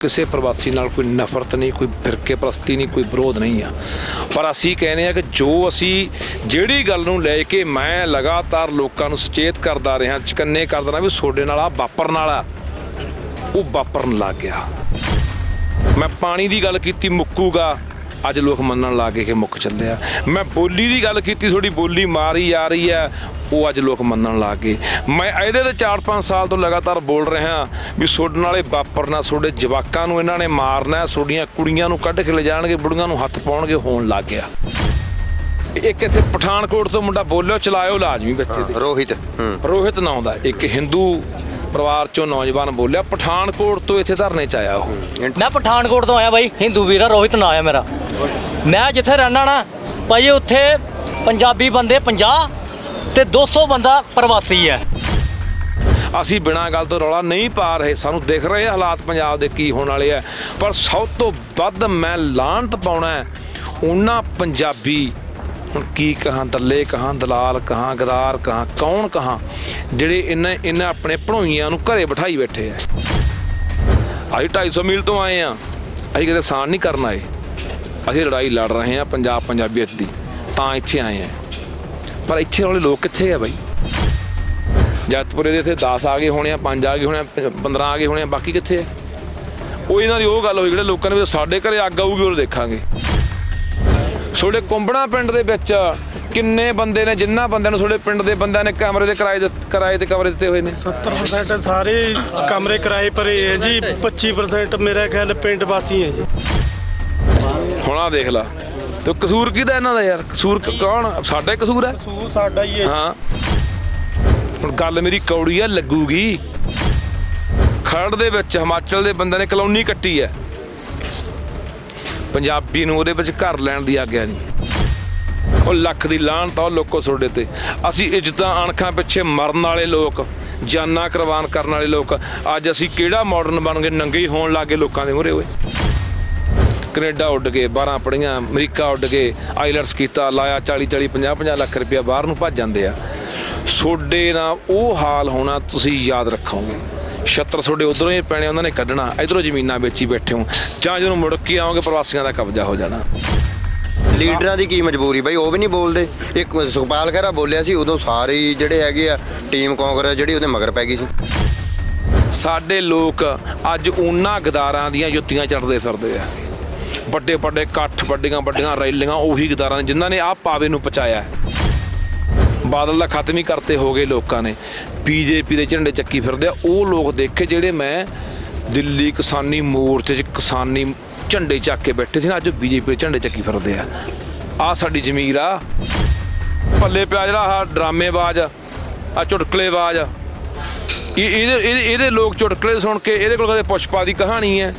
ਕਿਸੇ ਪ੍ਰਵਾਸੀ ਨਾਲ ਕੋਈ ਨਫ਼ਰਤ ਨਹੀਂ, ਕੋਈ ਫਿਰਕੇ ਪ੍ਰਸਤੀ ਨਹੀਂ, ਕੋਈ ਵਿਰੋਧ ਨਹੀਂ ਆ। ਪਰ ਅਸੀਂ ਕਹਿੰਦੇ ਆ ਕਿ ਜੋ ਅਸੀਂ ਜਿਹੜੀ ਗੱਲ ਨੂੰ ਲੈ ਕੇ ਮੈਂ ਲਗਾਤਾਰ ਲੋਕਾਂ ਨੂੰ ਸੁਚੇਤ ਕਰਦਾ ਰਿਹਾ, ਚਕੰਨੇ ਕਰਦਾ ਰਿਹਾ ਵੀ ਤੁਹਾਡੇ ਨਾਲ ਆ ਵਾਪਰਨ ਵਾਲਾ, ਉਹ ਵਾਪਰਨ ਲੱਗ ਗਿਆ। ਮੈਂ ਪਾਣੀ ਦੀ ਗੱਲ ਕੀਤੀ ਮੁੱਕੂਗਾ। ਅੱਜ ਲੋਕ ਮੰਨਣ ਲੱਗ ਗਏ ਕਿ ਮੁੱਕ ਚੱਲਿਆ ਮੈਂ ਬੋਲੀ ਦੀ ਗੱਲ ਕੀਤੀ ਥੋੜੀ ਬੋਲੀ ਮਾਰੀ ਆ ਰਹੀ ਹੈ ਉਹ ਅੱਜ ਲੋਕ ਮੰਨਣ ਲੱਗ ਗਏ। ਮੈਂ ਇਹਦੇ ਤੇ 4-5 ਸਾਲ ਤੋਂ ਲਗਾਤਾਰ ਬੋਲ ਰਿਹਾ ਵੀ ਤੁਹਾਡੇ ਨਾਲੇ ਵਾਪਰਨਾ ਤੁਹਾਡੇ ਜਵਾਕਾਂ ਨੂੰ ਇਹਨਾਂ ਨੇ ਮਾਰਨਾ ਤੁਹਾਡੀਆਂ ਕੁੜੀਆਂ ਨੂੰ ਕੱਢ ਕੇ ਲੈ ਜਾਣਗੇ ਬੁੜੀਆਂ ਨੂੰ ਹੱਥ ਪਾਉਣਗੇ ਹੋਣ ਲੱਗ ਗਿਆ। ਇੱਕ ਇੱਥੇ ਪਠਾਨਕੋਟ ਤੋਂ ਮੁੰਡਾ ਬੋਲਿਓ ਚਲਾਇਓ ਲਾਜ਼ਮੀ ਬੱਚੇ ਦੇ। ਰੋਹਿਤ। ਰੋਹਿਤ ਨਾਂ ਦਾ ਇੱਕ ਹਿੰਦੂ ਪਰਿਵਾਰ ਚੋਂ ਨੌਜਵਾਨ ਬੋਲਿਆ ਪਠਾਨਕੋਟ ਤੋਂ ਇੱਥੇ ਧਰਨੇ ਚ ਆਇਆ ਉਹ। ਮੈਂ ਪਠਾਨਕੋਟ ਤੋਂ ਆਇਆ ਬਾਈ ਹਿੰਦੂ ਵੀਰ ਰੋਹਿਤ ਨਾਂ ਆ ਮੇਰਾ। ਮੈਂ ਜਿੱਥੇ ਰਹਿਣਾ ਨਾ ਭਾਈ ਉੱਥੇ ਪੰਜਾਬੀ ਬੰਦੇ 50 ਤੇ 200 ਬੰਦਾ ਪ੍ਰਵਾਸੀ ਹੈ। ਅਸੀਂ ਬਿਨਾਂ ਗੱਲ ਤੋਂ ਰੌਲਾ ਨਹੀਂ ਪਾ ਰਹੇ ਸਾਨੂੰ ਦਿਖ ਰਹੇ ਹਾਲਾਤ ਪੰਜਾਬ ਦੇ ਕੀ ਹੋਣ ਵਾਲੇ ਆ। ਪਰ ਸਭ ਤੋਂ ਵੱਧ ਮੈਂ ਲਾਂਤ ਪਾਉਣਾ ਉਹਨਾਂ ਪੰਜਾਬੀ ਹੁਣ ਕੀ ਕਹਾਂ, ਦੱਲੇ ਕਹਾਂ, ਦਲਾਲ ਕਹਾਂ, ਗਦਾਰ ਕਹਾਂ, ਕੌਣ ਕਹਾਂ, ਜਿਹੜੇ ਇਹਨਾਂ ਇਹਨਾਂ ਆਪਣੇ ਭਣੋਈਆਂ ਨੂੰ ਘਰੇ ਬਿਠਾਈ ਬੈਠੇ ਆ। ਅਸੀਂ 250 ਮੀਲ ਤੋਂ ਆਏ ਆ। ਅਸੀਂ ਕਿਤੇ ਸਾਨ ਨਹੀਂ ਕਰਨ ਆਏ। ਅਸੀਂ ਲੜਾਈ ਲੜ ਰਹੇ ਆ ਪੰਜਾਬ ਪੰਜਾਬੀਅਤ ਦੀ। ਤਾਂ ਇੱਥੇ ਆਏ ਆ। ਪਰ ਇੱਥੇ ਵਾਲੇ ਲੋਕ ਕਿੱਥੇ ਆ ਬਾਈ? ਜੱਤਪੁਰੇ ਦੇ ਇੱਥੇ 10 ਆ ਗਏ ਹੋਣੇ ਆ 5 ਆ ਗਏ ਹੋਣੇ ਆ 15 ਆ ਗਏ ਹੋਣੇ ਆ, ਬਾਕੀ ਕਿੱਥੇ ਆ? ਉਹ ਇਹਨਾਂ ਦੀ ਉਹ ਗੱਲ ਹੋਈ, ਜਿਹੜੇ ਲੋਕਾਂ ਨੇ ਸਾਡੇ ਘਰੇ ਅੱਗ ਆਊਗੀ, ਉਹ ਦੇਖਾਂਗੇ। ਤੁਹਾਡੇ ਕੁੰਬੜਾ ਪਿੰਡ ਦੇ ਵਿੱਚ ਕਿੰਨੇ ਬੰਦੇ ਨੇ ਜਿੰਨਾ ਬੰਦਿਆਂ ਨੂੰ ਤੁਹਾਡੇ ਪਿੰਡ ਦੇ ਬੰਦਿਆਂ ਨੇ ਕਮਰੇ ਦੇ ਕਿਰਾਏ ਕਿਰਾਏ ਤੇ ਕਮਰੇ ਦਿੱਤੇ ਹੋਏ ਨੇ? 70% ਸਾਰੇ ਕਮਰੇ ਕਿਰਾਏ ਭਰੇ ਹੈ ਜੀ 25% ਮੇਰਾ ਖਿਆਲ ਪਿੰਡ ਵਾਸੀ ਹੈ ਜੀ। ਹੁਣ ਆ ਦੇਖ ਲਾ ਤੇ ਕਸੂਰ ਕਿਹਦਾ ਇਹਨਾਂ ਦਾ ਯਾਰ? ਕਸੂਰ ਕੌਣ? ਸਾਡਾ ਹੀ ਕਸੂਰ ਹੈ। ਸੂ ਸਾਡਾ ਹੀ ਹੈ ਹਾਂ। ਹੁਣ ਗੱਲ ਮੇਰੀ ਕੌੜੀ ਆ ਲੱਗੂਗੀ। ਖਰੜ ਦੇ ਵਿੱਚ ਹਿਮਾਚਲ ਦੇ ਬੰਦੇ ਨੇ ਕਲੋਨੀ ਕੱਟੀ ਹੈ। ਪੰਜਾਬੀ ਨੂੰ ਉਹਦੇ ਵਿੱਚ ਘਰ ਲੈਣ ਦੀ ਆਗਿਆ ਨਹੀਂ। ਉਹ ਲੱਖ ਦੀ ਲਾਹਨਤ ਤਾਂ ਉਹ ਲੋਕੋ ਸੋਡੇ ਤੇ ਅਸੀਂ ਇੱਜ਼ਤਾਂ ਅਣਖਾਂ ਪਿੱਛੇ ਮਰਨ ਵਾਲੇ ਲੋਕ, ਜਾਨਾਂ ਕੁਰਬਾਨ ਕਰਨ ਵਾਲੇ ਲੋਕ, ਅੱਜ ਅਸੀਂ ਕਿਹੜਾ ਮਾਡਰਨ ਬਣ ਗਏ, ਨੰਗੇ ਹੀ ਹੋਣ ਲੱਗੇ ਲੋਕਾਂ ਦੇ ਮੂਹਰੇ ਓਏ। ਕੈਨੇਡਾ ਉੱਡ ਗਏ 12 ਪੜੀਆਂ ਅਮਰੀਕਾ ਉੱਡ ਗਏ, ਆਈਲੈਟਸ ਕੀਤਾ, ਲਾਇਆ 40 40 50 50 ਲੱਖ ਰੁਪਇਆ ਬਾਹਰ ਨੂੰ ਭੱਜ ਜਾਂਦੇ ਆ। ਸੋਡੇ ਨਾਲ ਉਹ ਹਾਲ ਹੋਣਾ ਤੁਸੀਂ ਯਾਦ ਰੱਖੋਗੇ। ਛੱਤਰ ਤੁਹਾਡੇ ਉਧਰੋਂ ਹੀ ਪੈਣੇ ਉਹਨਾਂ ਨੇ ਕੱਢਣਾ। ਇਧਰੋਂ ਜ਼ਮੀਨਾਂ ਵੇਚੀ ਬੈਠੇ ਹੋ। ਜਾਂ ਜਦੋਂ ਮੁੜ ਕੇ ਆਓਗੇ ਪ੍ਰਵਾਸੀਆਂ ਦਾ ਕਬਜ਼ਾ ਹੋ ਜਾਣਾ। ਲੀਡਰਾਂ ਦੀ ਕੀ ਮਜਬੂਰੀ ਬਾਈ? ਉਹ ਵੀ ਨਹੀਂ ਬੋਲਦੇ। ਇੱਕ ਸੁਖਪਾਲ ਖਹਿਰਾ ਬੋਲਿਆ ਸੀ ਉਦੋਂ ਸਾਰੇ ਹੀ ਜਿਹੜੇ ਹੈਗੇ ਆ ਟੀਮ ਕਾਂਗਰਸ ਜਿਹੜੀ ਉਹਦੇ ਮਗਰ ਪੈ ਗਈ ਸੀ। ਸਾਡੇ ਲੋਕ ਅੱਜ ਉਹਨਾਂ ਗਦਾਰਾਂ ਦੀਆਂ ਜੁੱਤੀਆਂ ਚੜਦੇ ਫਿਰਦੇ ਆ। ਵੱਡੇ ਵੱਡੇ ਇਕੱਠ ਵੱਡੀਆਂ ਵੱਡੀਆਂ ਰੈਲੀਆਂ ਉਹੀ ਗਦਾਰਾਂ ਜਿਨ੍ਹਾਂ ਨੇ ਆਹ ਪਾਵੇ ਨੂੰ ਪਚਾਇਆ ਬਾਦਲ ਦਾ ਖਤਮ ਹੀ ਕਰਤੇ ਹੋ ਗਏ ਲੋਕਾਂ ਨੇ। ਬੀਜੇਪੀ ਦੇ ਝੰਡੇ ਚੱਕੀ ਫਿਰਦੇ ਆ। ਉਹ ਲੋਕ ਦੇਖੇ ਜਿਹੜੇ ਮੈਂ ਦਿੱਲੀ ਕਿਸਾਨੀ ਮੋਰਚੇ 'ਚ ਕਿਸਾਨੀ ਝੰਡੇ ਚੱਕ ਕੇ ਬੈਠੇ ਸੀ ਨਾ, ਅੱਜ ਬੀਜੇਪੀ ਦੇ ਝੰਡੇ ਚੱਕੀ ਫਿਰਦੇ ਆ। ਆ ਸਾਡੀ ਜ਼ਮੀਰ ਆ। ਪੱਲੇ ਪਿਆ ਜਿਹੜਾ ਆਹ ਡਰਾਮੇਬਾਜ਼ ਆ ਚੁਟਕਲੇਬਾਜ਼। ਇਹ ਇਹਦੇ ਇਹਦੇ- ਇਹਦੇ ਲੋਕ ਚੁਟਕਲੇ ਸੁਣ ਕੇ ਇਹਦੇ ਕੋਲ ਕਦੇ ਪੁਸ਼ਪਾ ਦੀ ਕਹਾਣੀ ਹੈ।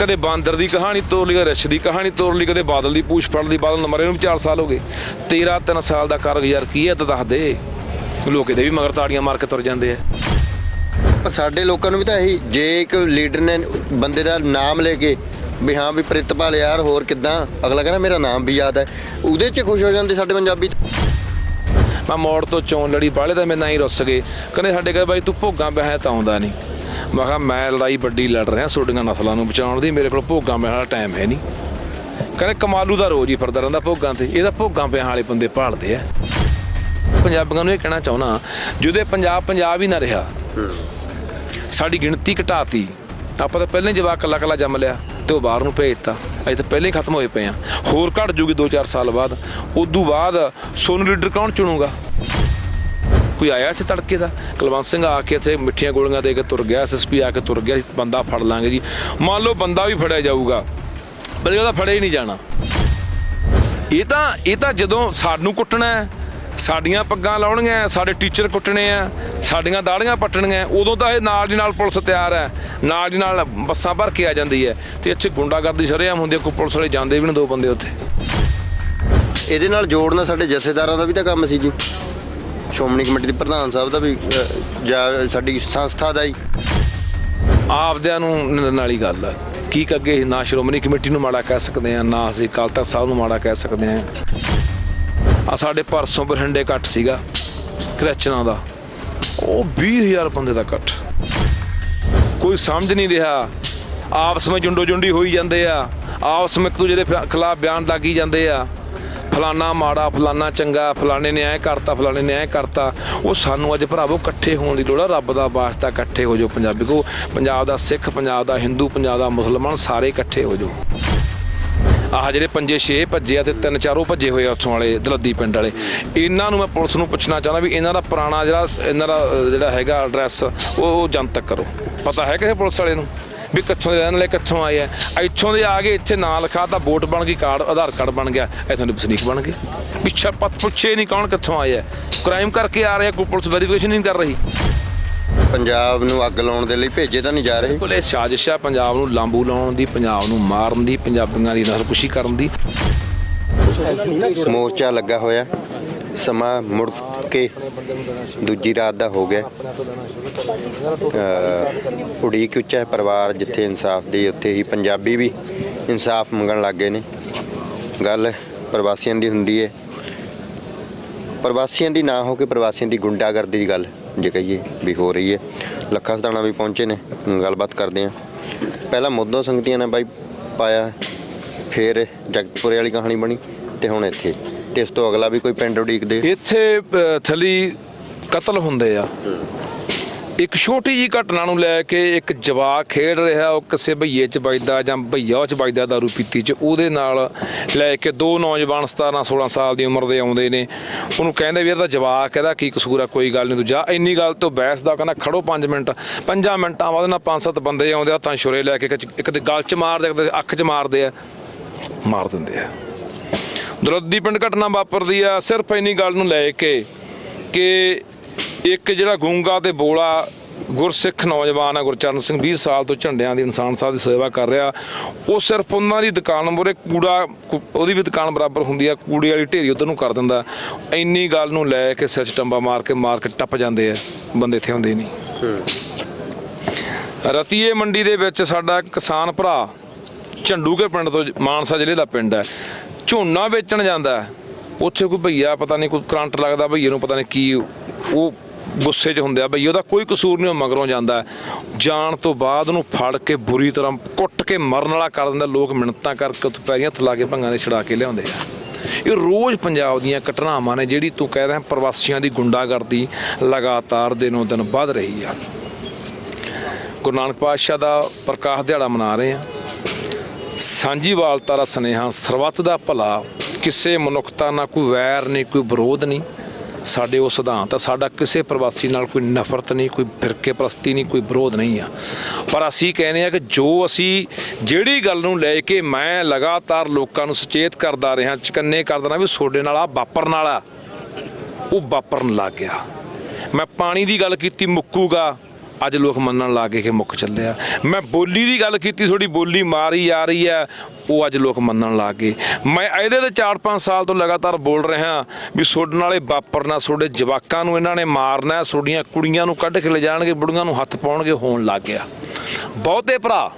ਕਦੇ ਬਾਂਦਰ ਦੀ ਕਹਾਣੀ ਤੋਰ ਲਈ ਕਦੇ ਰਿਛ ਦੀ ਕਹਾਣੀ ਤੋਰ ਲਈ ਕਦੇ ਬਾਦਲ ਦੀ ਪੂਛ ਫੜ ਲਈ ਬਾਦਲ ਨੰਬਰ ਇਹਨੂੰ 4 ਸਾਲ ਹੋ ਗਏ। 13 3 ਸਾਲ ਦਾ ਕਾਰਗੁਜ਼ਾਰ ਕੀ ਹੈ ਤਾਂ ਦੱਸ ਦੇ। ਲੋਕ ਇਹਦੇ ਵੀ ਮਗਰ ਤਾੜੀਆਂ ਮਾਰ ਕੇ ਤੁਰ ਜਾਂਦੇ ਆ। ਪਰ ਸਾਡੇ ਲੋਕਾਂ ਨੂੰ ਵੀ ਤਾਂ ਇਹੀ ਜੇ ਇੱਕ ਲੀਡਰ ਨੇ ਬੰਦੇ ਦਾ ਨਾਮ ਲੈ ਕੇ ਵੀ ਹਾਂ ਵੀ ਪ੍ਰਿਤਪਾਲ ਯਾਰ ਹੋਰ ਕਿਦਾਂ? ਅਗਲਾ ਕਹਿੰਦਾ ਮੇਰਾ ਨਾਮ ਵੀ ਯਾਦ ਹੈ। ਉਹਦੇ 'ਚ ਖੁਸ਼ ਹੋ ਜਾਂਦੇ ਸਾਡੇ ਪੰਜਾਬੀ। ਮੈਂ ਮੋੜ ਤੋਂ ਚੋਣ ਲੜੀ ਬਾਲੇ ਤਾਂ ਮੈਂ ਨਾ ਹੀ ਰੁੱਸ ਗਏ। ਕਹਿੰਦੇ ਸਾਡੇ ਘਰ ਬਾਈ ਤੂੰ ਭੋਗਾਂ ਪਿਆ ਹੈ ਤਾਂ ਆਉਂਦਾ ਨਹੀਂ। ਮੈਂ ਕਿਹਾ, ਮੈਂ ਲੜਾਈ ਵੱਡੀ ਲੜ ਰਿਹਾ, ਤੁਹਾਡੀਆਂ ਨਸਲਾਂ ਨੂੰ ਬਚਾਉਣ ਦੀ। ਮੇਰੇ ਕੋਲ ਭੋਗਾਂ ਮੈਂ ਵਾਲਾ ਟਾਈਮ ਹੈ ਨਹੀਂ। ਕਹਿੰਦੇ, ਕਮਾਲੂ ਦਾ ਰੋਜ਼ ਹੀ ਫਿਰਦਾ ਰਹਿੰਦਾ ਭੋਗਾਂ ਤੇ। ਇਹਦਾ ਭੋਗਾਂ ਪਿਆ ਵਾਲੇ ਬੰਦੇ ਭਾਲਦੇ ਆ। ਪੰਜਾਬੀਆਂ ਨੂੰ ਇਹ ਕਹਿਣਾ ਚਾਹੁੰਦਾ ਜਿਹਦੇ ਪੰਜਾਬ ਪੰਜਾਬ ਹੀ ਨਾ ਰਿਹਾ, ਸਾਡੀ ਗਿਣਤੀ ਘਟਾਤੀ। ਆਪਾਂ ਤਾਂ ਪਹਿਲਾਂ ਹੀ ਜਵਾਕ ਕੱਲਾ ਕੱਲਾ ਜੰਮ ਲਿਆ ਤੇ ਉਹ ਬਾਹਰ ਨੂੰ ਭੇਜਤਾ। ਅਜੇ ਤਾਂ ਪਹਿਲਾਂ ਹੀ ਖਤਮ ਹੋਏ ਪਏ ਆ। ਹੋਰ ਘਟ ਜੂਗੀ 2-4 ਸਾਲ ਬਾਅਦ। ਉਦੋਂ ਬਾਅਦ ਸੋਨੂੰ ਲੀਡਰ ਕੌਣ ਚੁਣੂਗਾ? ਕੋਈ ਆਇਆ ਇੱਥੇ ਤੜਕੇ ਦਾ? ਕੁਲਵੰਤ ਸਿੰਘ ਆ ਕੇ ਇੱਥੇ ਮਿੱਠੀਆਂ ਗੋਲੀਆਂ ਦੇ ਕੇ ਤੁਰ ਗਿਆ ਐਸਐਸਪੀ ਆ ਕੇ ਤੁਰ ਗਿਆ, ਬੰਦਾ ਫੜ ਲਾਂਗੇ ਜੀ। ਮੰਨ ਲਓ ਬੰਦਾ ਵੀ ਫੜਿਆ ਜਾਊਗਾ, ਪਰ ਉਹਦਾ ਫੜਿਆ ਹੀ ਨਹੀਂ ਜਾਣਾ। ਇਹ ਤਾਂ ਇਹ ਤਾਂ ਜਦੋਂ ਸਾਨੂੰ ਕੁੱਟਣਾ ਹੈ, ਸਾਡੀਆਂ ਪੱਗਾਂ ਲਾਉਣੀਆਂ ਸਾਡੇ ਟੀਚਰ ਕੁੱਟਣੇ ਆ ਸਾਡੀਆਂ ਦਾੜੀਆਂ ਪੱਟਣੀਆਂ ਉਦੋਂ ਤਾਂ ਇਹ ਨਾਲ ਦੀ ਨਾਲ ਪੁਲਿਸ ਤਿਆਰ ਹੈ, ਨਾਲ ਦੀ ਨਾਲ ਬੱਸਾਂ ਭਰ ਕੇ ਆ ਜਾਂਦੀ ਹੈ ਤੇ ਇੱਥੇ ਗੁੰਡਾਗਰਦੀ ਸ਼ਰੇਆਮ ਹੁੰਦੀ ਹੈ, ਕੋਈ ਪੁਲਿਸ ਵਾਲੇ ਜਾਂਦੇ ਵੀ ਨੇ ਦੋ ਬੰਦੇ ਉੱਥੇ। ਇਹਦੇ ਨਾਲ ਜੋੜਨਾ ਸਾਡੇ ਜਥੇਦਾਰਾਂ ਦਾ ਵੀ ਤਾਂ ਕੰਮ ਸੀ ਜੀ। ਸ਼੍ਰੋਮਣੀ ਕਮੇਟੀ ਦੇ ਪ੍ਰਧਾਨ ਸਾਹਿਬ ਦਾ ਵੀ ਅ, ਜਾਂ ਸਾਡੀ ਸੰਸਥਾ ਦਾ ਹੀ। ਆਪਦਿਆਂ ਨੂੰ ਨਿੰਦਣ ਵਾਲੀ ਗੱਲ ਆ। ਕੀ ਅੱਗੇ ਨਾ ਸ਼੍ਰੋਮਣੀ ਕਮੇਟੀ ਨੂੰ ਮਾੜਾ ਕਹਿ ਸਕਦੇ ਆ ਨਾ ਅਸੀਂ ਅਕਾਲ ਤਖਤ ਸਾਹਿਬ ਨੂੰ ਮਾੜਾ ਕਹਿ ਸਕਦੇ ਆ। ਆ ਸਾਡੇ ਪਰਸੋਂ ਬਠਿੰਡੇ ਇਕੱਠ ਸੀਗਾ ਕ੍ਰਿਸਚਨਾਂ ਦਾ। ਉਹ 20000 ਬੰਦੇ ਦਾ ਇਕੱਠ। ਕੋਈ ਸਮਝ ਨਹੀਂ ਰਿਹਾ ਆਪਸ ਵਿੱਚ ਜੁੰਡੋ ਜੁੰਡੀ ਹੋਈ ਜਾਂਦੇ ਆ ਆਪਸ ਵਿੱਚ ਇੱਕ ਦੂਜੇ ਦੇ ਖਿਲਾਫ ਬਿਆਨ ਦਾਗੀ ਜਾਂਦੇ ਆ। ਫਲਾਨਾ ਮਾੜਾ ਫਲਾਨਾ ਚੰਗਾ ਫਲਾਣੇ ਨੇ ਐ ਕਰਤਾ ਫਲਾਣੇ ਨੇ ਐ ਕਰਤਾ। ਉਹ ਸਾਨੂੰ ਅੱਜ ਭਰਾਵੋ ਇਕੱਠੇ ਹੋਣ ਦੀ ਲੋੜ ਆ ਰੱਬ ਦਾ ਵਾਸਤਾ ਇਕੱਠੇ ਹੋ ਜਾਓ ਪੰਜਾਬੀ ਕੋ। ਪੰਜਾਬ ਦਾ ਸਿੱਖ ਪੰਜਾਬ ਦਾ ਹਿੰਦੂ ਪੰਜਾਬ ਦਾ ਮੁਸਲਮਾਨ ਸਾਰੇ ਇਕੱਠੇ ਹੋ ਜਾਓ। ਆਹ ਜਿਹੜੇ ਪੰਜੇ ਛੇ ਭੱਜੇ ਆ ਤੇ ਤਿੰਨ ਚਾਰੋਂ ਭੱਜੇ ਹੋਏ ਆ ਉੱਥੋਂ ਵਾਲੇ ਦਲੱਦੀ ਪਿੰਡ ਵਾਲੇ। ਇਹਨਾਂ ਨੂੰ ਮੈਂ ਪੁਲਿਸ ਨੂੰ ਪੁੱਛਣਾ ਚਾਹੁੰਦਾ ਵੀ ਇਹਨਾਂ ਦਾ ਪੁਰਾਣਾ ਜਿਹੜਾ ਇਹਨਾਂ ਦਾ ਅਹ, ਜਿਹੜਾ ਹੈਗਾ ਐਡਰੈਸ ਉਹ ਉਹ ਜਨਤਕ ਕਰੋ। ਪਤਾ ਹੈ ਕਿਸੇ ਪੁਲਿਸ ਵਾਲੇ ਨੂੰ? ਵੀ ਕਿੱਥੋਂ ਦੇ ਰਹਿਣ ਵਾਲੇ ਕਿੱਥੋਂ ਆਏ ਆ। ਇੱਥੋਂ ਦੇ ਆ ਗਏ ਇੱਥੇ ਨਾਂ ਲਿਖਾ ਤਾਂ ਵੋਟ ਬਣ ਗਈ ਕਾਰਡ ਆਧਾਰ ਕਾਰਡ ਬਣ ਗਿਆ। ਇੱਥੋਂ ਦੇ ਵਸਨੀਕ ਬਣ ਗਏ। ਪਿੱਛਾ ਪਤ ਪੁੱਛੇ ਨਹੀਂ ਕੌਣ ਕਿੱਥੋਂ ਆਏ ਆ। ਕ੍ਰਾਈਮ ਕਰਕੇ ਆ ਰਹੇ ਕੋਈ ਪੁਲਿਸ ਵੈਰੀਫਿਕੇਸ਼ਨ ਨਹੀਂ ਕਰ ਰਹੀ। ਪੰਜਾਬ ਨੂੰ ਅੱਗ ਲਾਉਣ ਦੇ ਲਈ ਭੇਜੇ ਤਾਂ ਨਹੀਂ ਜਾ ਰਹੇ। ਕੋਲੇ ਸਾਜ਼ਿਸ਼ ਆ। ਪੰਜਾਬ ਨੂੰ ਲਾਂਬੂ ਲਾਉਣ ਦੀ ਪੰਜਾਬ ਨੂੰ ਮਾਰਨ ਦੀ ਪੰਜਾਬੀਆਂ ਦੀ ਨਸਲਕੁਸ਼ੀ ਕਰਨ ਦੀ। ਮੋਰਚਾ ਲੱਗਾ ਹੋਇਆ। ਸਮਾਂ ਮੁੜ ਕੇ ਦੂਜੀ ਰਾਤ ਦਾ ਹੋ ਗਿਆ। ਉਡੀਕ ਉੱਚਾ ਹੈ? ਪਰਿਵਾਰ ਜਿੱਥੇ ਇਨਸਾਫ ਦੀ, ਉੱਥੇ ਹੀ ਪੰਜਾਬੀ ਵੀ ਇਨਸਾਫ ਮੰਗਣ ਲੱਗ ਗਏ ਨੇ। ਗੱਲ ਪ੍ਰਵਾਸੀਆਂ ਦੀ ਹੁੰਦੀ ਹੈ। ਪ੍ਰਵਾਸੀਆਂ ਦੀ ਨਾ ਹੋ ਕੇ ਪ੍ਰਵਾਸੀਆਂ ਦੀ ਗੁੰਡਾਗਰਦੀ ਦੀ ਗੱਲ ਜੇ ਕਹੀਏ ਵੀ ਹੋ ਰਹੀ ਹੈ। ਲੱਖਾ ਸਦਾਣਾ ਵੀ ਪਹੁੰਚੇ ਨੇ, ਗੱਲਬਾਤ ਕਰਦੇ ਆ ਪਹਿਲਾਂ ਮੁੱਦੋਂ ਸੰਗਤੀਆਂ ਨੇ ਬਾਈ ਪਾਇਆ, ਫਿਰ ਜਗਤਪੁਰੇ ਵਾਲੀ ਕਹਾਣੀ ਬਣੀ ਤੇ ਹੁਣ ਇੱਥੇ। ਤੇ ਇਸ ਤੋਂ ਅਗਲਾ ਵੀ ਕੋਈ ਪਿੰਡ ਉਡੀਕਦੇ ਇੱਥੇ ਅ, ਥਲੀ ਕਤਲ ਹੁੰਦੇ ਆ। ਇੱਕ ਛੋਟੀ ਜੀ ਘਟਨਾ ਨੂੰ ਲੈ ਕੇ ਇੱਕ ਜਵਾਕ ਖੇਡ ਰਿਹਾ ਉਹ ਕਿਸੇ ਭਈਏ ਚ ਵੱਜਦਾ ਜਾਂ ਭਈਆ ਉਹ ਚ ਵੱਜਦਾ ਦਾਰੂ ਪੀਤੀ ਚ। ਉਹਦੇ ਨਾਲ ਲੈ ਕੇ ਦੋ ਨੌਜਵਾਨ 17 16 ਸਾਲ ਦੀ ਉਮਰ ਦੇ ਆਉਂਦੇ ਨੇ। ਉਹਨੂੰ ਕਹਿੰਦੇ ਵੀ ਇਹਦਾ ਜਵਾਕ ਇਹਦਾ ਕੀ ਕਸੂਰ ਆ ਕੋਈ ਗੱਲ ਨਹੀਂ ਤੂੰ ਜਾ। ਇੰਨੀ ਗੱਲ ਤੋਂ ਬਹਿਸ ਦਾ ਕਹਿੰਦਾ ਖੜੋ 5 ਮਿੰਟ 5 ਮਿੰਟਾਂ ਬਾਅਦ ਨਾ ਪੰਜ ਸੱਤ ਬੰਦੇ ਆਉਂਦੇ ਆ ਤਾਂ ਛੁਰੇ ਲੈ ਕੇ ਇੱਕ ਇੱਕ ਦੇ ਗਲ ਚ ਮਾਰਦੇ ਇੱਕ ਦੇ ਅੱਖ ਚ ਮਾਰਦੇ ਆ ਮਾਰ ਦਿੰਦੇ ਆ। ਦਰਦੀ ਪਿੰਡ ਘਟਨਾ ਵਾਪਰਦੀ ਆ ਸਿਰਫ ਇੰਨੀ ਗੱਲ ਨੂੰ ਲੈ ਕੇ ਕਿ ਇੱਕ ਜਿਹੜਾ ਗੂੰਗਾ ਤੇ ਬੋਲਾ ਗੁਰਸਿੱਖ ਨੌਜਵਾਨ ਆ ਗੁਰਚਰਨ ਸਿੰਘ 20 ਸਾਲ ਤੋਂ ਝੰਡਿਆਂ ਦੀ ਇਨਸਾਨ ਸਾਹਿਬ ਦੀ ਸੇਵਾ ਕਰ ਰਿਹਾ। ਉਹ ਸਿਰਫ ਉਹਨਾਂ ਦੀ ਦੁਕਾਨ ਮੂਹਰੇ ਕੂੜਾ ਉਹਦੀ ਵੀ ਦੁਕਾਨ ਬਰਾਬਰ ਹੁੰਦੀ ਆ ਕੂੜੇ ਵਾਲੀ ਢੇਰੀ ਉਧਰ ਨੂੰ ਕਰ ਦਿੰਦਾ। ਇੰਨੀ ਗੱਲ ਨੂੰ ਲੈ ਕੇ ਸਿਰ 'ਚ ਟੰਬਾ ਮਾਰ ਕੇ ਮਾਰ ਕੇ ਟੱਪ ਜਾਂਦੇ ਆ ਬੰਦੇ ਇੱਥੇ ਹੁੰਦੇ ਨਹੀਂ। ਰਤੀਏ ਮੰਡੀ ਦੇ ਵਿੱਚ ਸਾਡਾ ਕਿਸਾਨ ਭਰਾ ਝੰਡੂਕੇ ਪਿੰਡ ਤੋਂ ਮਾਨਸਾ ਜ਼ਿਲ੍ਹੇ ਦਾ ਪਿੰਡ ਹੈ। ਝੋਨਾ ਵੇਚਣ ਜਾਂਦਾ ਉੱਥੇ ਕੋਈ ਭਈਆ ਪਤਾ ਨਹੀਂ ਕੋਈ ਕਰੰਟ ਲੱਗਦਾ, ਭਈਏ ਨੂੰ ਪਤਾ ਨਹੀਂ ਕੀ ਉਹ ਗੁੱਸੇ 'ਚ ਹੁੰਦੇ ਆ। ਭਈ ਉਹਦਾ ਕੋਈ ਕਸੂਰ ਨਹੀਂ, ਉਹ ਮਗਰੋਂ ਜਾਂਦਾ ਜਾਣ ਤੋਂ ਬਾਅਦ ਉਹਨੂੰ ਫੜ ਕੇ ਬੁਰੀ ਤਰ੍ਹਾਂ ਕੁੱਟ ਕੇ ਮਰਨ ਵਾਲਾ ਕਰ ਦਿੰਦਾ। ਲੋਕ ਮਿੰਨਤਾਂ ਕਰਕੇ ਉੱਥੇ ਪੈਰੀਆਂ ਹੱਥ ਕੇ ਭੰਗਾਂ ਦੇ ਛੜਾ ਕੇ ਲਿਆਉਂਦੇ ਆ। ਇਹ ਰੋਜ਼ ਪੰਜਾਬ ਦੀਆਂ ਘਟਨਾਵਾਂ ਨੇ ਜਿਹੜੀ ਤੂੰ ਕਹਿ ਰਿਹਾ, ਪ੍ਰਵਾਸੀਆਂ ਦੀ ਗੁੰਡਾਗਰਦੀ ਲਗਾਤਾਰ ਦਿਨੋਂ ਦਿਨ ਵੱਧ ਰਹੀ ਆ। ਗੁਰੂ ਨਾਨਕ ਪਾਤਸ਼ਾਹ ਦਾ ਪ੍ਰਕਾਸ਼ ਦਿਹਾੜਾ ਮਨਾ ਰਹੇ ਆ। ਸਾਂਝੀਵਾਲਤਾ ਦਾ ਸਨੇਹਾ, ਸਰਬੱਤ ਦਾ ਭਲਾ, ਕਿਸੇ ਮਨੁੱਖਤਾ ਨਾਲ ਕੋਈ ਵੈਰ ਨਹੀਂ ਕੋਈ ਵਿਰੋਧ ਨਹੀਂ। ਸਾਡੇ ਉਹ ਸਿਧਾਂਤ ਆ, ਸਾਡਾ ਕਿਸੇ ਪ੍ਰਵਾਸੀ ਨਾਲ ਕੋਈ ਨਫ਼ਰਤ ਨਹੀਂ, ਕੋਈ ਫਿਰਕੇ ਪ੍ਰਸਤੀ ਨਹੀਂ, ਕੋਈ ਵਿਰੋਧ ਨਹੀਂ ਆ। ਪਰ ਅਸੀਂ ਕਹਿੰਦੇ ਆ ਕਿ ਜੋ ਅਸੀਂ ਜਿਹੜੀ ਗੱਲ ਨੂੰ ਲੈ ਕੇ ਮੈਂ ਲਗਾਤਾਰ ਲੋਕਾਂ ਨੂੰ ਸੁਚੇਤ ਕਰਦਾ ਰਿਹਾ, ਚਕੰਨੇ ਕਰਦਾ ਰਿਹਾ ਵੀ ਤੁਹਾਡੇ ਨਾਲ ਆ ਵਾਪਰਨ ਵਾਲਾ, ਉਹ ਵਾਪਰਨ ਲੱਗ ਗਿਆ। ਮੈਂ ਪਾਣੀ ਦੀ ਗੱਲ ਕੀਤੀ, ਮੁੱਕੂਗਾ। ਅੱਜ ਲੋਕ ਮੰਨਣ ਲੱਗ ਗਏ ਕਿ ਮੁੱਕ ਚੱਲਿਆ ਮੈਂ ਬੋਲੀ ਦੀ ਗੱਲ ਕੀਤੀ ਤੁਹਾਡੀ ਬੋਲੀ ਮਾਰੀ ਜਾ ਰਹੀ ਹੈ ਉਹ ਅੱਜ ਲੋਕ ਮੰਨਣ ਲੱਗ ਗਏ। ਮੈਂ ਇਹਦੇ ਤੇ 4-5 ਸਾਲ ਤੋਂ ਲਗਾਤਾਰ ਬੋਲ ਰਿਹਾ ਵੀ ਤੁਹਾਡੇ ਨਾਲੇ ਵਾਪਰਨਾ ਤੁਹਾਡੇ ਜਵਾਕਾਂ ਨੂੰ ਇਹਨਾਂ ਨੇ ਮਾਰਨਾ ਤੁਹਾਡੀਆਂ ਕੁੜੀਆਂ ਨੂੰ ਕੱਢ ਕੇ ਲੈ ਜਾਣਗੇ ਬੁੜੀਆਂ ਨੂੰ ਹੱਥ ਪਾਉਣਗੇ ਹੋਣ ਲੱਗ ਗਿਆ। ਬਹੁਤੇ ਭਰਾ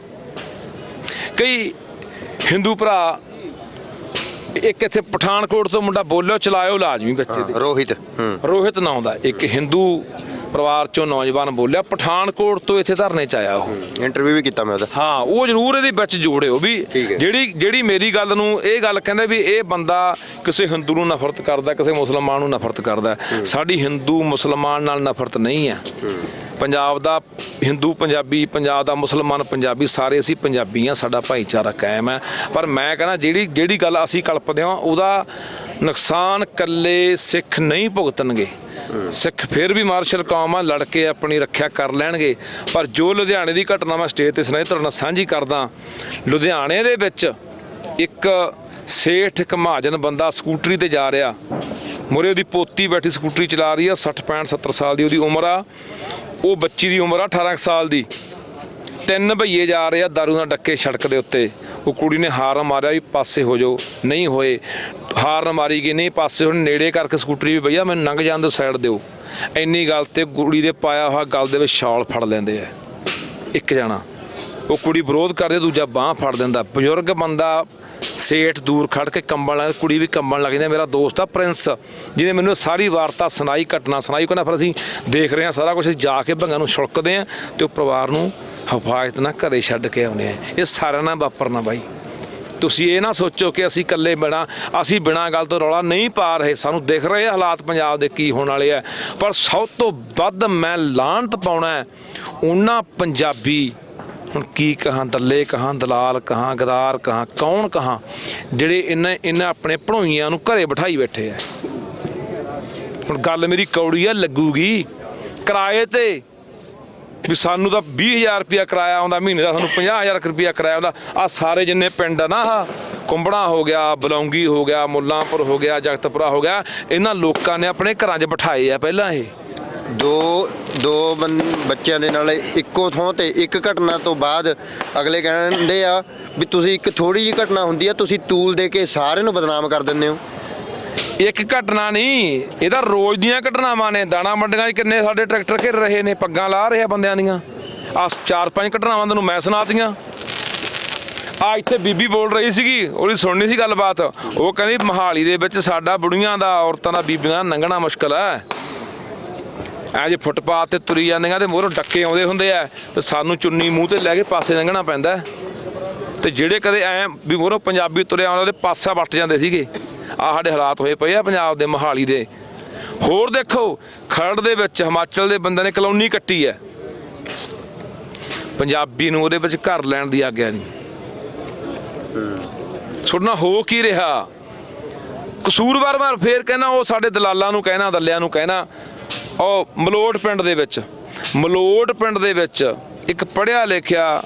ਕਈ ਹਿੰਦੂ ਭਰਾ ਇੱਕ ਇੱਥੇ ਪਠਾਨਕੋਟ ਤੋਂ ਮੁੰਡਾ ਬੋਲਿਓ ਚਲਾਇਓ ਲਾਜ਼ਮੀ ਬੱਚੇ ਦੇ। ਰੋਹਿਤ ਰੋਹਿਤ ਨਾਂ ਦਾ ਇੱਕ ਹਿੰਦੂ ਪਰਿਵਾਰ ਚੋਂ ਨੌਜਵਾਨ ਬੋਲਿਆ ਪਠਾਨਕੋਟ ਤੋਂ ਇੱਥੇ ਧਰਨੇ ਚ ਆਇਆ ਉਹ। ਇੰਟਰਵਿਊ ਵੀ ਕੀਤਾ ਮੈਂ ਉਹਦਾ। ਹਾਂ ਉਹ ਜ਼ਰੂਰ ਇਹਦੇ ਵਿੱਚ ਜੋੜਿਓ ਵੀ ਹੈ। ਜਿਹੜੀ ਜਿਹੜੀ ਮੇਰੀ ਗੱਲ ਨੂੰ ਇਹ ਗੱਲ ਕਹਿੰਦੇ ਵੀ ਇਹ ਬੰਦਾ ਕਿਸੇ ਹਿੰਦੂ ਨੂੰ ਨਫ਼ਰਤ ਕਰਦਾ ਕਿਸੇ ਮੁਸਲਮਾਨ ਨੂੰ ਨਫ਼ਰਤ ਕਰਦਾ। ਸਾਡੀ ਹਿੰਦੂ ਮੁਸਲਮਾਨ ਨਾਲ ਨਫ਼ਰਤ ਨਹੀਂ ਆ ਪੰਜਾਬ ਦਾ ਹਿੰਦੂ ਪੰਜਾਬੀ ਪੰਜਾਬ ਦਾ ਮੁਸਲਮਾਨ ਪੰਜਾਬੀ ਸਾਰੇ ਅਸੀਂ ਪੰਜਾਬੀ ਆ ਸਾਡਾ ਭਾਈਚਾਰਾ ਕਾਇਮ ਹੈ। ਪਰ ਮੈਂ ਕਹਿੰਦਾ ਜਿਹੜੀ ਜਿਹੜੀ ਗੱਲ ਅਸੀਂ ਕਲਪਦੇ ਹਾਂ ਉਹਦਾ ਨੁਕਸਾਨ ਕੱਲੇ ਸਿੱਖ ਨਹੀਂ ਭੁਗਤਣਗੇ। ਸਿੱਖ ਫਿਰ ਵੀ ਮਾਰਸ਼ਲ ਕੌਮ ਆ ਲੜ ਕੇ ਆਪਣੀ ਰੱਖਿਆ ਕਰ ਲੈਣਗੇ। ਪਰ ਜੋ ਲੁਧਿਆਣੇ ਦੀ ਘਟਨਾ ਮੈਂ ਸਟੇਜ ਤੇ ਸੁਣਾਈ, ਤੁਹਾਡੇ ਨਾਲ ਸਾਂਝੀ ਕਰਦਾ। ਲੁਧਿਆਣੇ ਦੇ ਵਿੱਚ ਇੱਕ ਸੇਠ ਇੱਕ ਮਹਾਜਨ ਬੰਦਾ ਸਕੂਟਰੀ ਤੇ ਜਾ ਰਿਹਾ। ਮੁਰੇ ਉਹਦੀ ਪੋਤੀ ਬੈਠੀ ਸਕੂਟਰੀ ਚਲਾ ਰਹੀ ਆ 60 65 70 ਸਾਲ ਦੀ ਉਹਦੀ ਉਮਰ ਆ। ਉਹ ਬੱਚੀ ਦੀ ਉਮਰ ਆ 18 ਕੁ ਸਾਲ ਦੀ। ਤਿੰਨ ਭਈਏ ਜਾ ਰਹੇ ਆ, ਦਾਰੂ ਨਾਲ ਡੱਕੇ ਸੜਕ ਦੇ ਉੱਤੇ। ਉਹ ਕੁੜੀ ਨੇ ਹਾਰਨ ਮਾਰਿਆ ਵੀ ਪਾਸੇ ਹੋ ਜਾਓ, ਨਹੀਂ ਹੋਏ। ਹਾਰਨ ਮਾਰੀ ਗਈ, ਨਹੀਂ ਪਾਸੇ ਹੁਣ ਨੇੜੇ ਕਰਕੇ ਸਕੂਟਰੀ ਵੀ ਭਈਆ ਮੈਨੂੰ ਲੰਘ ਜਾਣ ਦਿਓ ਸਾਈਡ ਦਿਓ। ਇੰਨੀ ਗੱਲ ਤੇ ਕੁੜੀ ਦੇ ਪਾਇਆ ਹੋਇਆ ਗਲ ਦੇ ਵਿੱਚ ਸ਼ਾਲ ਫੜ ਲੈਂਦੇ ਆ। ਇੱਕ ਜਾਣਾ। ਉਹ ਕੁੜੀ ਵਿਰੋਧ ਕਰਦੇ, ਦੂਜਾ ਬਾਹ ਫੜ ਦਿੰਦਾ ਬਜ਼ੁਰਗ ਬੰਦਾ ਸੇਠ ਦੂਰ ਖੜ ਕੇ ਕੰਬਣ ਲੱਗ, ਕੁੜੀ ਵੀ ਕੰਬਣ ਲੱਗ ਜਾਂਦੀ ਮੇਰਾ ਦੋਸਤ ਆ ਪ੍ਰਿੰਸ, ਜਿਹਨੇ ਮੈਨੂੰ ਸਾਰੀ ਵਾਰਤਾ ਸੁਣਾਈ, ਘਟਨਾ ਸੁਣਾਈ ਕਹਿੰਦਾ ਫਿਰ ਅਸੀਂ ਦੇਖ ਰਹੇ ਹਾਂ ਸਾਰਾ ਕੁਝ ਜਾ ਕੇ ਭੰਗਾਂ ਨੂੰ ਛੁਲਕਦੇ ਆ ਤੇ ਉਹ ਪਰਿਵਾਰ ਨੂੰ ਹਿਫਾਜ਼ਤ ਨਾਲ ਘਰੇ ਛੱਡ ਕੇ ਆਉਨੇ ਆ। ਇਹ ਸਾਰਿਆਂ ਨਾਲ ਵਾਪਰਨਾ ਬਾਈ। ਤੁਸੀਂ ਇਹ ਨਾ ਸੋਚੋ ਕਿ ਅਸੀਂ ਇਕੱਲੇ ਬਿਨਾ, ਅਸੀਂ ਬਿਨਾਂ ਗੱਲ ਤੋਂ ਰੌਲਾ ਨਹੀਂ ਪਾ ਰਹੇ। ਸਾਨੂੰ ਦਿਖ ਰਹੇ ਹਾਲਾਤ ਪੰਜਾਬ ਦੇ ਕੀ ਹੋਣ ਵਾਲੇ ਆ। ਪਰ ਸਭ ਤੋਂ ਵੱਧ ਮੈਂ ਲਾਹਨਤ ਪਾਉਣਾ ਉਹਨਾਂ ਪੰਜਾਬੀ। ਹੁਣ ਕੀ ਕਹਾਂ ਦੱਲੇ, ਕਹਾਂ ਦਲਾਲ, ਕਹਾਂ ਗਦਾਰ, ਕਹਾਂ ਕੌਣ ਕਹਾਂ, ਜਿਹੜੇ ਇਹਨਾਂ ਇਹਨਾਂ ਆਪਣੇ ਭਣੋਈਆਂ ਨੂੰ ਘਰੇ ਬਿਠਾਈ ਬੈਠੇ ਆ। ਹੁਣ ਗੱਲ ਮੇਰੀ ਕੌੜੀ ਆ, ਲੱਗੂਗੀ। ਕਿਰਾਏ ਤੇ ਵੀ ਸਾਨੂੰ ਤਾਂ 20000 ਰੁਪਇਆ ਕਿਰਾਇਆ ਆਉਂਦਾ, ਮਹੀਨੇ ਦਾ ਸਾਨੂੰ 50000 ਰੁਪਇਆ ਕਿਰਾਇਆ ਆਉਂਦਾ। ਆ ਸਾਰੇ ਜਿੰਨੇ ਪਿੰਡ ਆ ਨਾ, ਆਹ ਕੁੰਬੜਾ ਹੋ ਗਿਆ, ਬਲੌਂਗੀ ਹੋ ਗਿਆ, ਮੁੱਲਾਂਪੁਰ ਹੋ ਗਿਆ, ਜਗਤਪੁਰਾ ਹੋ ਗਿਆ, ਇਹਨਾਂ ਲੋਕਾਂ ਨੇ ਆਪਣੇ ਘਰਾਂ 'ਚ ਬਿਠਾਏ ਆ ਪਹਿਲਾਂ ਇਹ। ਦੋ ਦੋ ਬੰ- ਬੱਚਿਆਂ ਦੇ ਨਾਲ ਇੱਕੋ ਥਾਂ ਤੇ ਇੱਕ ਘਟਨਾ ਤੋਂ ਬਾਅਦ ਅਗਲੇ ਕਹਿੰਦੇ ਆ ਵੀ ਤੁਸੀਂ ਇੱਕ ਥੋੜੀ ਜਿਹੀ ਘਟਨਾ ਹੁੰਦੀ ਆ, ਤੁਸੀਂ ਤੂਲ ਦੇ ਕੇ ਸਾਰਿਆਂ ਨੂੰ ਬਦਨਾਮ ਕਰ ਦਿੰਦੇ ਹੋ। ਇੱਕ ਘਟਨਾ ਨਹੀਂ ਇਹਦਾ ਰੋਜ਼ ਦੀਆਂ ਘਟਨਾਵਾਂ ਨੇ। ਦਾਣਾ ਮੰਡੀਆਂ 'ਚ ਕਿੰਨੇ ਸਾਡੇ ਟਰੈਕਟਰ ਘਿਰ ਰਹੇ ਨੇ, ਪੱਗਾਂ ਲਾ ਰਹੇ ਆ ਬੰਦਿਆਂ ਦੀਆਂ। ਆ ਚਾਰ ਪੰਜ ਘਟਨਾਵਾਂ ਤੁਹਾਨੂੰ ਮੈਂ ਸੁਣਾਤੀਆਂ। ਆ ਇੱਥੇ ਬੀਬੀ ਬੋਲ ਰਹੀ ਸੀਗੀ, ਉਹਦੀ ਸੁਣਨੀ ਸੀ ਗੱਲਬਾਤ। ਉਹ ਕਹਿੰਦੀ, ਮਹਾਲੀ ਦੇ ਵਿੱਚ ਸਾਡਾ ਬੁੜੀਆਂ ਦਾ, ਔਰਤਾਂ ਦਾ, ਬੀਬੀਆਂ ਦਾ ਲੰਘਣਾ ਮੁਸ਼ਕਲ ਹੈ। ਐ ਜੇ ਫੁੱਟਪਾਥ ਤੇ ਤੁਰੀ ਜਾਂਦੀਆਂ ਤੇ ਮੋਹਰੋਂ ਡੱਕੇ ਆਉਂਦੇ ਹੁੰਦੇ ਆ, ਤੇ ਸਾਨੂੰ ਚੁੰਨੀ ਮੂੰਹ ਤੇ ਲੈ ਕੇ ਪਾਸੇ ਲੰਘਣਾ ਪੈਂਦਾ। ਤੇ ਜਿਹੜੇ ਕਦੇ ਐ ਵੀ ਮੋਹਰੋਂ ਪੰਜਾਬੀ ਤੁਰਿਆ ਆਉਂਦਾ ਪਾਸਾ ਵੱਟ ਜਾਂਦੇ ਸੀਗੇ। ਆ ਸਾਡੇ ਹਾਲਾਤ ਹੋਏ ਪਏ ਆ ਪੰਜਾਬ ਦੇ ਮੋਹਾਲੀ ਦੇ। ਹੋਰ ਦੇਖੋ, ਖਰੜ ਦੇ ਵਿੱਚ ਹਿਮਾਚਲ ਦੇ ਬੰਦੇ ਨੇ ਕਲੋਨੀ ਕੱਟੀ ਹੈ। ਪੰਜਾਬੀ ਨੂੰ ਉਹਦੇ ਵਿੱਚ ਘਰ ਲੈਣ ਦੀ ਆਗਿਆ ਨਹੀਂ। ਸੁਣਨਾ ਹੋ ਕੀ ਰਿਹਾ? ਕਸੂਰਵਾਰ ਵਾਰ ਫੇਰ ਕਹਿਣਾ, ਉਹ ਸਾਡੇ ਦਲਾਲਾਂ ਨੂੰ ਕਹਿਣਾ, ਦੱਲਿਆਂ ਨੂੰ ਕਹਿਣਾ। ਉਹ ਮਲੋਟ ਪਿੰਡ ਦੇ ਵਿੱਚ, ਮਲੋਟ ਪਿੰਡ ਦੇ ਵਿੱਚ ਇੱਕ ਪੜ੍ਹਿਆ ਲਿਖਿਆ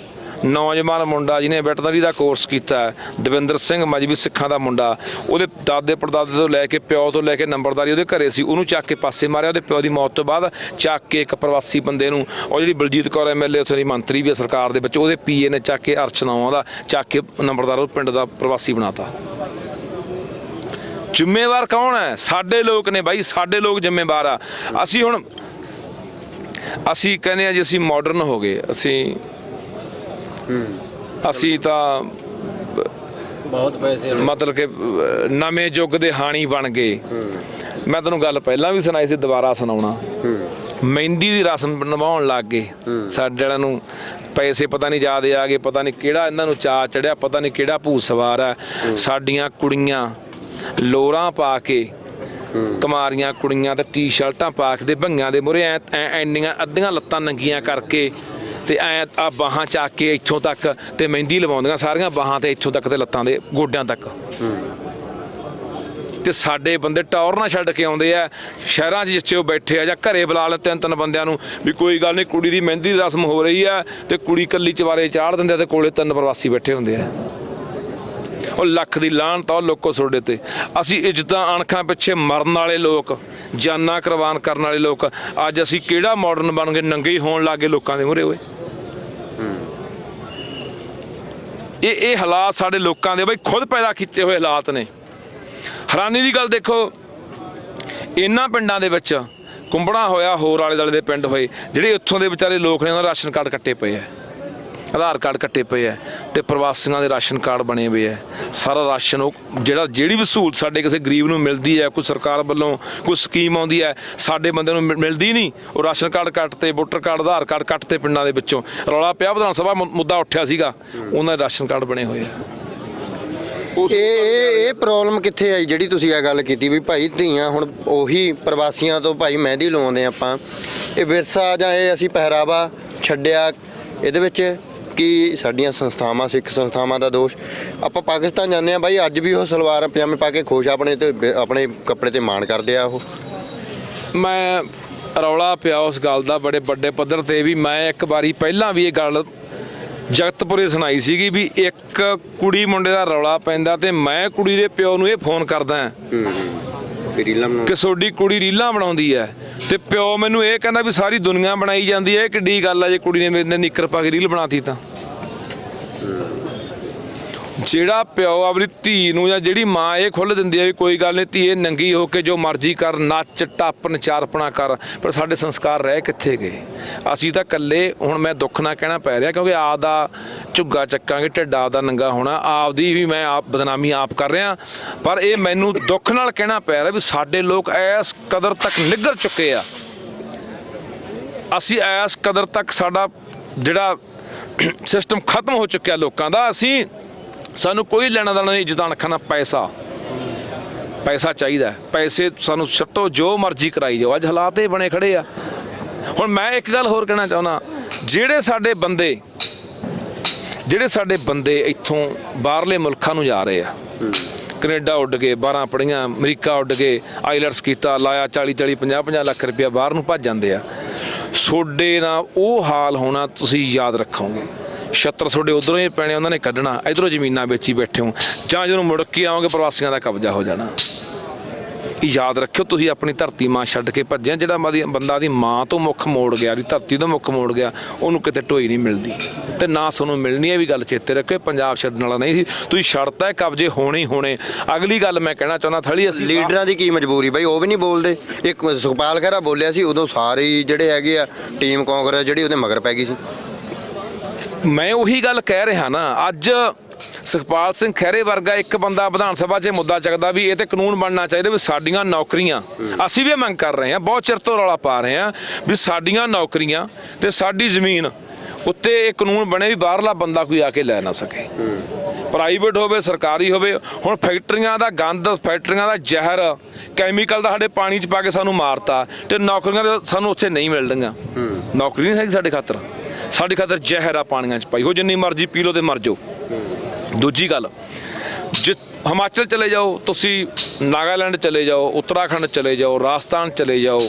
ਨੌਜਵਾਨ ਮੁੰਡਾ ਜਿਹਨੇ ਵੈਟਰਨਰੀ ਦਾ ਕੋਰਸ ਕੀਤਾ ਹੈ, ਦਵਿੰਦਰ ਸਿੰਘ ਮਜਬੀ ਸਿੱਖਾਂ ਦਾ ਮੁੰਡਾ, ਉਹਦੇ ਦਾਦੇ ਪੜਦਾਦੇ ਤੋਂ ਲੈ ਕੇ ਪਿਓ ਤੋਂ ਲੈ ਕੇ ਨੰਬਰਦਾਰੀ ਉਹਦੇ ਘਰੇ ਸੀ, ਉਹਨੂੰ ਚੱਕ ਕੇ ਪਾਸੇ ਮਾਰਿਆ, ਉਹਦੇ ਪਿਓ ਦੀ ਮੌਤ ਤੋਂ ਬਾਅਦ ਚੱਕ ਕੇ ਇੱਕ ਪ੍ਰਵਾਸੀ ਬੰਦੇ ਨੂੰ, ਉਹ ਜਿਹੜੀ ਬਲਜੀਤ ਕੌਰ ਐਮਐਲਏ ਉੱਥੇ ਦੀ ਮੰਤਰੀ ਵੀ ਹੈ ਸਰਕਾਰ ਦੇ ਵਿੱਚ, ਉਹਦੇ ਪੀਏ ਨੇ ਚੱਕ ਕੇ ਅਰਚਨਾਵਾਂ ਦਾ, ਚੱਕ ਕੇ ਨੰਬਰਦਾਰ ਉਹ ਪਿੰਡ ਦਾ ਪ੍ਰਵਾਸੀ ਬਣਾਤਾ। ਜ਼ਿੰਮੇਵਾਰ ਕੌਣ ਹੈ? ਸਾਡੇ ਲੋਕ ਨੇ ਬਾਈ, ਸਾਡੇ ਲੋਕ ਜ਼ਿੰਮੇਵਾਰ ਆ। ਅਸੀਂ ਹੁਣ, ਅਸੀਂ ਕਹਿੰਦੇ ਆ ਜੀ, ਅਸੀਂ ਮਾਡਰਨ ਹੋ ਗਏ, ਅਸੀਂ ਅਸੀਂ ਤਾਂ ਬਹੁਤ ਪੈਸੇ ਮਤਲਬ ਕਿ ਨਵੇਂ ਯੁੱਗ ਦੇ ਹਾਣੀ ਬਣ ਗਏ। ਮੈਂ ਤੁਹਾਨੂੰ ਗੱਲ ਪਹਿਲਾਂ ਵੀ ਸੁਣਾਈ ਸੀ ਦੁਬਾਰਾ ਸੁਣਾਉਣਾ। ਮਹਿੰਦੀ ਦੀ ਰਸਮ ਨਿਭਾਉਣ ਲੱਗ ਗਏ। ਸਾਡੇ ਵਾਲਿਆਂ ਨੂੰ ਪੈਸੇ ਪਤਾ ਨਹੀਂ ਜ਼ਿਆਦੇ ਆ ਗਏ ਪਤਾ ਨਹੀਂ ਕਿਹੜਾ ਇਹਨਾਂ ਨੂੰ ਚਾ ਚੜਿਆ ਪਤਾ ਨਹੀਂ ਕਿਹੜਾ ਭੂਤ ਸਵਾਰ ਆ। ਸਾਡੀਆਂ ਕੁੜੀਆਂ ਲੋਰਾਂ ਪਾ ਕੇ ਕੁਮਾਰੀਆਂ ਕੁੜੀਆਂ ਤੇ ਟੀ-ਸ਼ਰਟਾਂ ਪਾ ਕੇ ਤੇ ਭੰਗਾਂ ਦੇ ਮੂਹਰੇ ਐ ਐ- ਐਨੀਆਂ ਅੱਧੀਆਂ ਲੱਤਾਂ ਨੰਗੀਆਂ ਕਰਕੇ ਤੇ ਐ ਆ ਬਾਹਾਂ ਚੱਕ ਕੇ ਇੱਥੋਂ ਤੱਕ ਤੇ ਮਹਿੰਦੀ ਲਵਾਉਂਦੀਆਂ ਸਾਰੀਆਂ ਬਾਹਾਂ ਤੇ ਇੱਥੋਂ ਤੱਕ ਤੇ ਲੱਤਾਂ ਦੇ ਗੋਡਿਆਂ ਤੱਕ। ਤੇ ਸਾਡੇ ਬੰਦੇ ਟੌਰ ਨਾ ਛੱਡ ਕੇ ਆਉਂਦੇ ਆ, ਸ਼ਹਿਰਾਂ 'ਚ ਜਿੱਥੇ ਉਹ ਬੈਠੇ ਆ ਜਾਂ ਘਰੇ ਬੁਲਾ ਲੈ ਤਿੰਨ ਤਿੰਨ ਬੰਦਿਆਂ ਨੂੰ ਵੀ ਕੋਈ ਗੱਲ ਨਹੀਂ, ਕੁੜੀ ਦੀ ਮਹਿੰਦੀ ਦੀ ਰਸਮ ਹੋ ਰਹੀ ਆ ਤੇ ਕੁੜੀ ਕੱਲੀ ਚਵਾਰੇ ਚਾੜ ਦਿੰਦੇ ਆ ਤੇ ਕੋਲੇ ਤਿੰਨ ਪ੍ਰਵਾਸੀ ਬੈਠੇ ਹੁੰਦੇ ਆ। ਉਹ ਲੱਖ ਦੀ ਲਾਹਣ ਤਾਂ ਉਹ ਲੋਕੋ ਤੁਹਾਡੇ ਤੇ। ਅਸੀਂ ਇੱਜ਼ਤਾਂ ਅਣਖਾਂ ਪਿੱਛੇ ਮਰਨ ਵਾਲੇ ਲੋਕ, ਜਾਨਾਂ ਕੁਰਬਾਨ ਕਰਨ ਵਾਲੇ ਲੋਕ, ਅੱਜ ਅਸੀਂ ਕਿਹੜਾ ਮਾਡਰਨ ਬਣ ਗਏ, ਨੰਗੇ ਹੀ ਹੋਣ ਲੱਗੇ ਲੋਕਾਂ ਦੇ ਮੂਹਰੇ ਓਏ। ਇਹ ਇਹ ਹਾਲਾਤ ਸਾਡੇ ਲੋਕਾਂ ਦੇ ਬਈ ਖੁਦ ਪੈਦਾ ਕੀਤੇ ਹੋਏ ਹਾਲਾਤ ਨੇ। ਹੈਰਾਨੀ ਦੀ ਗੱਲ ਦੇਖੋ ਇਹਨਾਂ ਪਿੰਡਾਂ ਦੇ ਵਿੱਚ ਕੁੰਬੜਾ ਹੋਇਆ, ਹੋਰ ਆਲੇ ਦੁਆਲੇ ਦੇ ਪਿੰਡ ਹੋਏ, ਜਿਹੜੇ ਉੱਥੋਂ ਦੇ ਵਿਚਾਰੇ ਲੋਕ ਨੇ, ਉਹਨਾਂ ਦਾ ਰਾਸ਼ਨ ਕਾਰਡ ਕੱਟੇ ਪਏ ਆ। ਆਧਾਰ ਕਾਰਡ ਕੱਟੇ ਪਏ ਆ ਤੇ ਪ੍ਰਵਾਸੀਆਂ ਦੇ ਰਾਸ਼ਨ ਕਾਰਡ ਬਣੇ ਹੋਏ ਆ ਸਾਰਾ ਰਾਸ਼ਨ ਉਹ ਜਿਹੜਾ ਜਿਹੜੀ ਵੀ ਸਹੂਲਤ ਸਾਡੇ ਕਿਸੇ ਗਰੀਬ ਨੂੰ ਮਿਲਦੀ ਹੈ ਕੋਈ ਸਰਕਾਰ ਵੱਲੋਂ ਕੋਈ ਸਕੀਮ ਆਉਂਦੀ ਹੈ ਸਾਡੇ ਬੰਦੇ ਨੂੰ ਮਿਲਦੀ ਨਹੀਂ। ਉਹ ਰਾਸ਼ਨ ਕਾਰਡ ਕੱਟ ਤੇ ਵੋਟਰ ਕਾਰਡ ਆਧਾਰ ਕਾਰਡ ਕੱਟ ਤੇ ਪਿੰਡਾਂ ਦੇ ਵਿੱਚੋਂ। ਰੌਲਾ ਪਿਆ ਵਿਧਾਨ ਸਭਾ ਮੁੱਦਾ ਉੱਠਿਆ ਸੀਗਾ ਉਹਨਾਂ ਦੇ ਰਾਸ਼ਨ ਕਾਰਡ ਬਣੇ ਹੋਏ ਆ ਇਹ ਇਹ ਇਹ ਪ੍ਰੋਬਲਮ ਕਿੱਥੇ ਆਈ? ਜਿਹੜੀ ਤੁਸੀਂ ਇਹ ਗੱਲ ਕੀਤੀ ਵੀ ਭਾਈ ਧੀਆਂ ਹੁਣ ਉਹੀ ਪ੍ਰਵਾਸੀਆਂ ਤੋਂ ਭਾਈ ਮਹਿੰਦੀ ਲਵਾਉਂਦੇ ਆਪਾਂ। ਇਹ ਵਿਰਸਾ ਜਾਂ ਇਹ ਅਸੀਂ ਪਹਿਰਾਵਾ ਛੱਡਿਆ ਇਹਦੇ ਵਿੱਚ ਕੀ ਸਾਡੀਆਂ ਸੰਸਥਾਵਾਂ ਸਿੱਖ ਸੰਸਥਾਵਾਂ ਦਾ ਦੋਸ਼। ਆਪਾਂ ਪਾਕਿਸਤਾਨ ਜਾਂਦੇ ਆ ਬਾਈ ਅੱਜ ਵੀ ਉਹ ਸਲਵਾਰ ਪਜਾਮੇ ਪਾ ਕੇ ਖੁਸ਼ ਆਪਣੇ ਤੇ ਆਪਣੇ ਕੱਪੜੇ ਤੇ ਮਾਣ ਕਰਦੇ ਆ ਉਹ। ਮੈਂ ਰੌਲਾ ਪਿਆ ਉਸ ਗੱਲ ਦਾ ਬੜੇ ਵੱਡੇ ਪੱਧਰ ਤੇ ਵੀ ਮੈਂ ਇੱਕ ਵਾਰੀ ਪਹਿਲਾਂ ਵੀ ਇਹ ਗੱਲ ਜਗਤਪੁਰੇ ਸੁਣਾਈ ਸੀਗੀ ਵੀ ਇੱਕ ਕੁੜੀ ਮੁੰਡੇ ਦਾ ਰੌਲਾ ਪੈਂਦਾ ਤੇ ਮੈਂ ਕੁੜੀ ਦੇ ਪਿਓ ਨੂੰ ਇਹ ਫੋਨ ਕਰਦਾ। ਕਿ ਤੁਹਾਡੀ ਕੁੜੀ ਰੀਲਾਂ ਬਣਾਉਂਦੀ ਐ ਤੇ ਪਿਓ ਮੈਨੂੰ ਇਹ ਕਹਿੰਦਾ ਵੀ ਸਾਰੀ ਦੁਨੀਆ ਬਣਾਈ ਜਾਂਦੀ ਹੈ ਕਿੱਡੀ ਗੱਲ ਆ, ਜੇ ਕੁੜੀ ਨੇ ਮੇਰੇ ਨਾਲ ਨਿੱਕਰ ਪਾ ਕੇ ਰੀਲ ਬਣਾਤੀ ਤਾਂ। ਜਿਹੜਾ ਪਿਓ ਆਪਣੀ ਧੀ ਨੂੰ ਜਾਂ ਜਿਹੜੀ ਮਾਂ ਇਹ ਖੁੱਲ ਦਿੰਦੀ ਹੈ ਵੀ ਕੋਈ ਗੱਲ ਨਹੀਂ ਧੀਏ ਨੰਗੀ ਹੋ ਕੇ ਜੋ ਮਰਜ਼ੀ ਕਰ, ਨੱਚ, ਟੱਪ ਨਚਾਰਪਣਾ ਕਰ, ਪਰ ਸਾਡੇ ਸੰਸਕਾਰ ਰਹਿ ਕਿੱਥੇ ਗਏ? ਅਸੀਂ ਤਾਂ ਇਕੱਲੇ, ਹੁਣ ਮੈਂ ਦੁੱਖ ਨਾਲ ਕਹਿਣਾ ਪੈ ਰਿਹਾ ਕਿਉਂਕਿ ਆਪ ਦਾ ਝੁੱਗਾ ਚੱਕਾਂਗੇ, ਢਿੱਡਾ ਆਪਦਾ ਨੰਗਾ ਹੋਣਾ, ਆਪਦੀ ਵੀ ਮੈਂ ਆਪ ਬਦਨਾਮੀ ਆਪ ਕਰ ਰਿਹਾ। ਪਰ ਇਹ ਮੈਨੂੰ ਦੁੱਖ ਨਾਲ ਕਹਿਣਾ ਪੈ ਰਿਹਾ ਵੀ ਸਾਡੇ ਲੋਕ ਇਸ ਕਦਰ ਤੱਕ ਨਿੱਗਰ ਚੁੱਕੇ ਆ। ਅਸੀਂ ਇਸ ਕਦਰ ਤੱਕ ਸਾਡਾ ਜਿਹੜਾ ਸਿਸਟਮ ਖਤਮ ਹੋ ਚੁੱਕਿਆ ਲੋਕਾਂ ਦਾ, ਅਸੀਂ ਸਾਨੂੰ ਕੋਈ ਲੈਣਾ ਦੇਣਾ ਨਹੀਂ, ਜਿੱਦਾਂ ਖਾਣਾ ਪੈਸਾ। ਪੈਸਾ ਚਾਹੀਦਾ ਪੈਸੇ ਸਾਨੂੰ ਛੱਟੋ, ਜੋ ਮਰਜ਼ੀ ਕਰਾਈ ਜਾਓ। ਅੱਜ ਹਾਲਾਤ ਇਹ ਬਣੇ ਖੜੇ ਆ। ਹੁਣ ਮੈਂ ਇੱਕ ਗੱਲ ਹੋਰ ਕਹਿਣਾ ਚਾਹੁੰਦਾ। ਜਿਹੜੇ ਸਾਡੇ ਬੰਦੇ, ਜਿਹੜੇ ਸਾਡੇ ਬੰਦੇ ਇੱਥੋਂ ਬਾਹਰਲੇ ਮੁਲਕਾਂ ਨੂੰ ਜਾ ਰਹੇ ਆ, ਕੈਨੇਡਾ ਉੱਡ ਗਏ 12 ਪੜੀਆਂ ਅਮਰੀਕਾ ਉੱਡ ਗਏ, ਆਈਲੈਟਸ ਕੀਤਾ, ਲਾਇਆ 40 40 50 50 ਲੱਖ ਰੁਪਇਆ ਬਾਹਰ ਨੂੰ ਭੱਜ ਜਾਂਦੇ ਆ। ਸੋਡੇ ਨਾਲ ਉਹ ਹਾਲ ਹੋਣਾ ਤੁਸੀਂ ਯਾਦ ਰੱਖੋਗੇ। ਛੱਤਰ ਤੁਹਾਡੇ ਉਧਰੋਂ ਹੀ ਪੈਣੇ, ਉਹਨਾਂ ਨੇ ਕੱਢਣਾ। ਇਧਰੋਂ ਜ਼ਮੀਨਾਂ ਵੇਚੀ ਬੈਠੇ ਹੋ। ਜਾਂ ਜਦੋਂ ਮੁੜ ਕੇ ਆਓਗੇ, ਪ੍ਰਵਾਸੀਆਂ ਦਾ ਕਬਜ਼ਾ ਹੋ ਜਾਣਾ। ਇਹ ਯਾਦ ਰੱਖਿਓ, ਤੁਸੀਂ ਆਪਣੀ ਧਰਤੀ ਮਾਂ ਛੱਡ ਕੇ ਭੱਜਿਆ ਜਿਹੜਾ ਮਾਦੀ ਬੰਦਾ ਦੀ ਮਾਂ ਤੋਂ ਮੁੱਖ ਮੋੜ ਗਿਆ, ਦੀ ਧਰਤੀ ਤੋਂ ਮੁੱਖ ਮੋੜ ਗਿਆ, ਉਹਨੂੰ ਕਿਤੇ ਢੋਈ ਨਹੀਂ ਮਿਲਦੀ। ਤੇ ਨਾ ਤੁਹਾਨੂੰ ਮਿਲਣੀ ਹੈ ਵੀ ਗੱਲ ਚੇਤੇ ਰੱਖਿਓ ਪੰਜਾਬ ਛੱਡਣ ਵਾਲਾ ਨਹੀਂ ਸੀ। ਤੁਸੀਂ ਛੱਡਤਾ ਕਬਜ਼ੇ ਹੋਣੇ ਹੀ ਹੋਣੇ। ਅਗਲੀ ਗੱਲ ਮੈਂ ਕਹਿਣਾ ਚਾਹੁੰਦਾ, ਥਲੀ ਅਸੀਂ ਲੀਡਰਾਂ ਦੀ ਕੀ ਮਜਬੂਰੀ ਬਈ, ਉਹ ਵੀ ਨਹੀਂ ਬੋਲਦੇ। ਇੱਕ ਸੁਖਪਾਲ ਖਹਿਰਾ ਬੋਲਿਆ ਸੀ, ਉਦੋਂ ਸਾਰੇ ਜਿਹੜੇ ਹੈਗੇ ਆ, ਟੀਮ ਕਾਂਗਰਸ ਜਿਹੜੀ, ਉਹਦੇ ਮਗਰ ਪੈ ਗਈ ਸੀ। ਮੈਂ ਉਹੀ ਗੱਲ ਕਹਿ ਰਿਹਾ ਨਾ, ਅੱਜ ਸੁਖਪਾਲ ਸਿੰਘ ਖਹਿਰੇ ਵਰਗਾ ਇੱਕ ਬੰਦਾ ਵਿਧਾਨ ਸਭਾ 'ਚ ਇਹ ਮੁੱਦਾ ਚੱਕਦਾ ਵੀ ਇਹ ਤੇ ਕਾਨੂੰਨ ਬਣਨਾ ਚਾਹੀਦਾ ਵੀ ਸਾਡੀਆਂ ਨੌਕਰੀਆਂ, ਅਸੀਂ ਵੀ ਇਹ ਮੰਗ ਕਰ ਰਹੇ ਹਾਂ, ਬਹੁਤ ਚਿਰ ਤੋਂ ਰੌਲਾ ਪਾ ਰਹੇ ਹਾਂ ਵੀ ਸਾਡੀਆਂ ਨੌਕਰੀਆਂ ਤੇ ਸਾਡੀ ਜ਼ਮੀਨ ਉੱਤੇ ਇਹ ਕਾਨੂੰਨ ਬਣੇ ਵੀ ਬਾਹਰਲਾ ਬੰਦਾ ਕੋਈ ਆ ਕੇ ਲੈ ਨਾ ਸਕੇ। ਪ੍ਰਾਈਵੇਟ ਹੋਵੇ, ਸਰਕਾਰੀ ਹੋਵੇ, ਹੁਣ ਫੈਕਟਰੀਆਂ ਦਾ ਗੰਦ, ਫੈਕਟਰੀਆਂ ਦਾ ਜ਼ਹਿਰ, ਕੈਮੀਕਲ ਦਾ ਸਾਡੇ ਪਾਣੀ 'ਚ ਪਾ ਕੇ ਸਾਨੂੰ ਮਾਰਤਾ ਤੇ ਨੌਕਰੀਆਂ ਤਾਂ ਸਾਨੂੰ ਉੱਥੇ ਨਹੀਂ ਮਿਲਣਗੀਆਂ ਨੌਕਰੀ ਨਹੀਂ ਹੈਗੀ ਸਾਡੇ ਖਾਤਰ। ਸਾਡੀ ਖਾਤਰ ਜ਼ਹਿਰਾ ਪਾਣੀਆਂ 'ਚ ਪਾਈ ਹੋ ਜਿੰਨੀ ਮਰਜ਼ੀ ਪੀ ਲਓ ਤੇ ਮਰ ਜਾਓ। ਦੂਜੀ ਗੱਲ, ਜਿ ਹਿਮਾਚਲ ਚਲੇ ਜਾਓ, ਤੁਸੀਂ ਨਾਗਾਲੈਂਡ ਚਲੇ ਜਾਓ, ਉੱਤਰਾਖੰਡ ਚਲੇ ਜਾਓ, ਰਾਜਸਥਾਨ ਚਲੇ ਜਾਓ,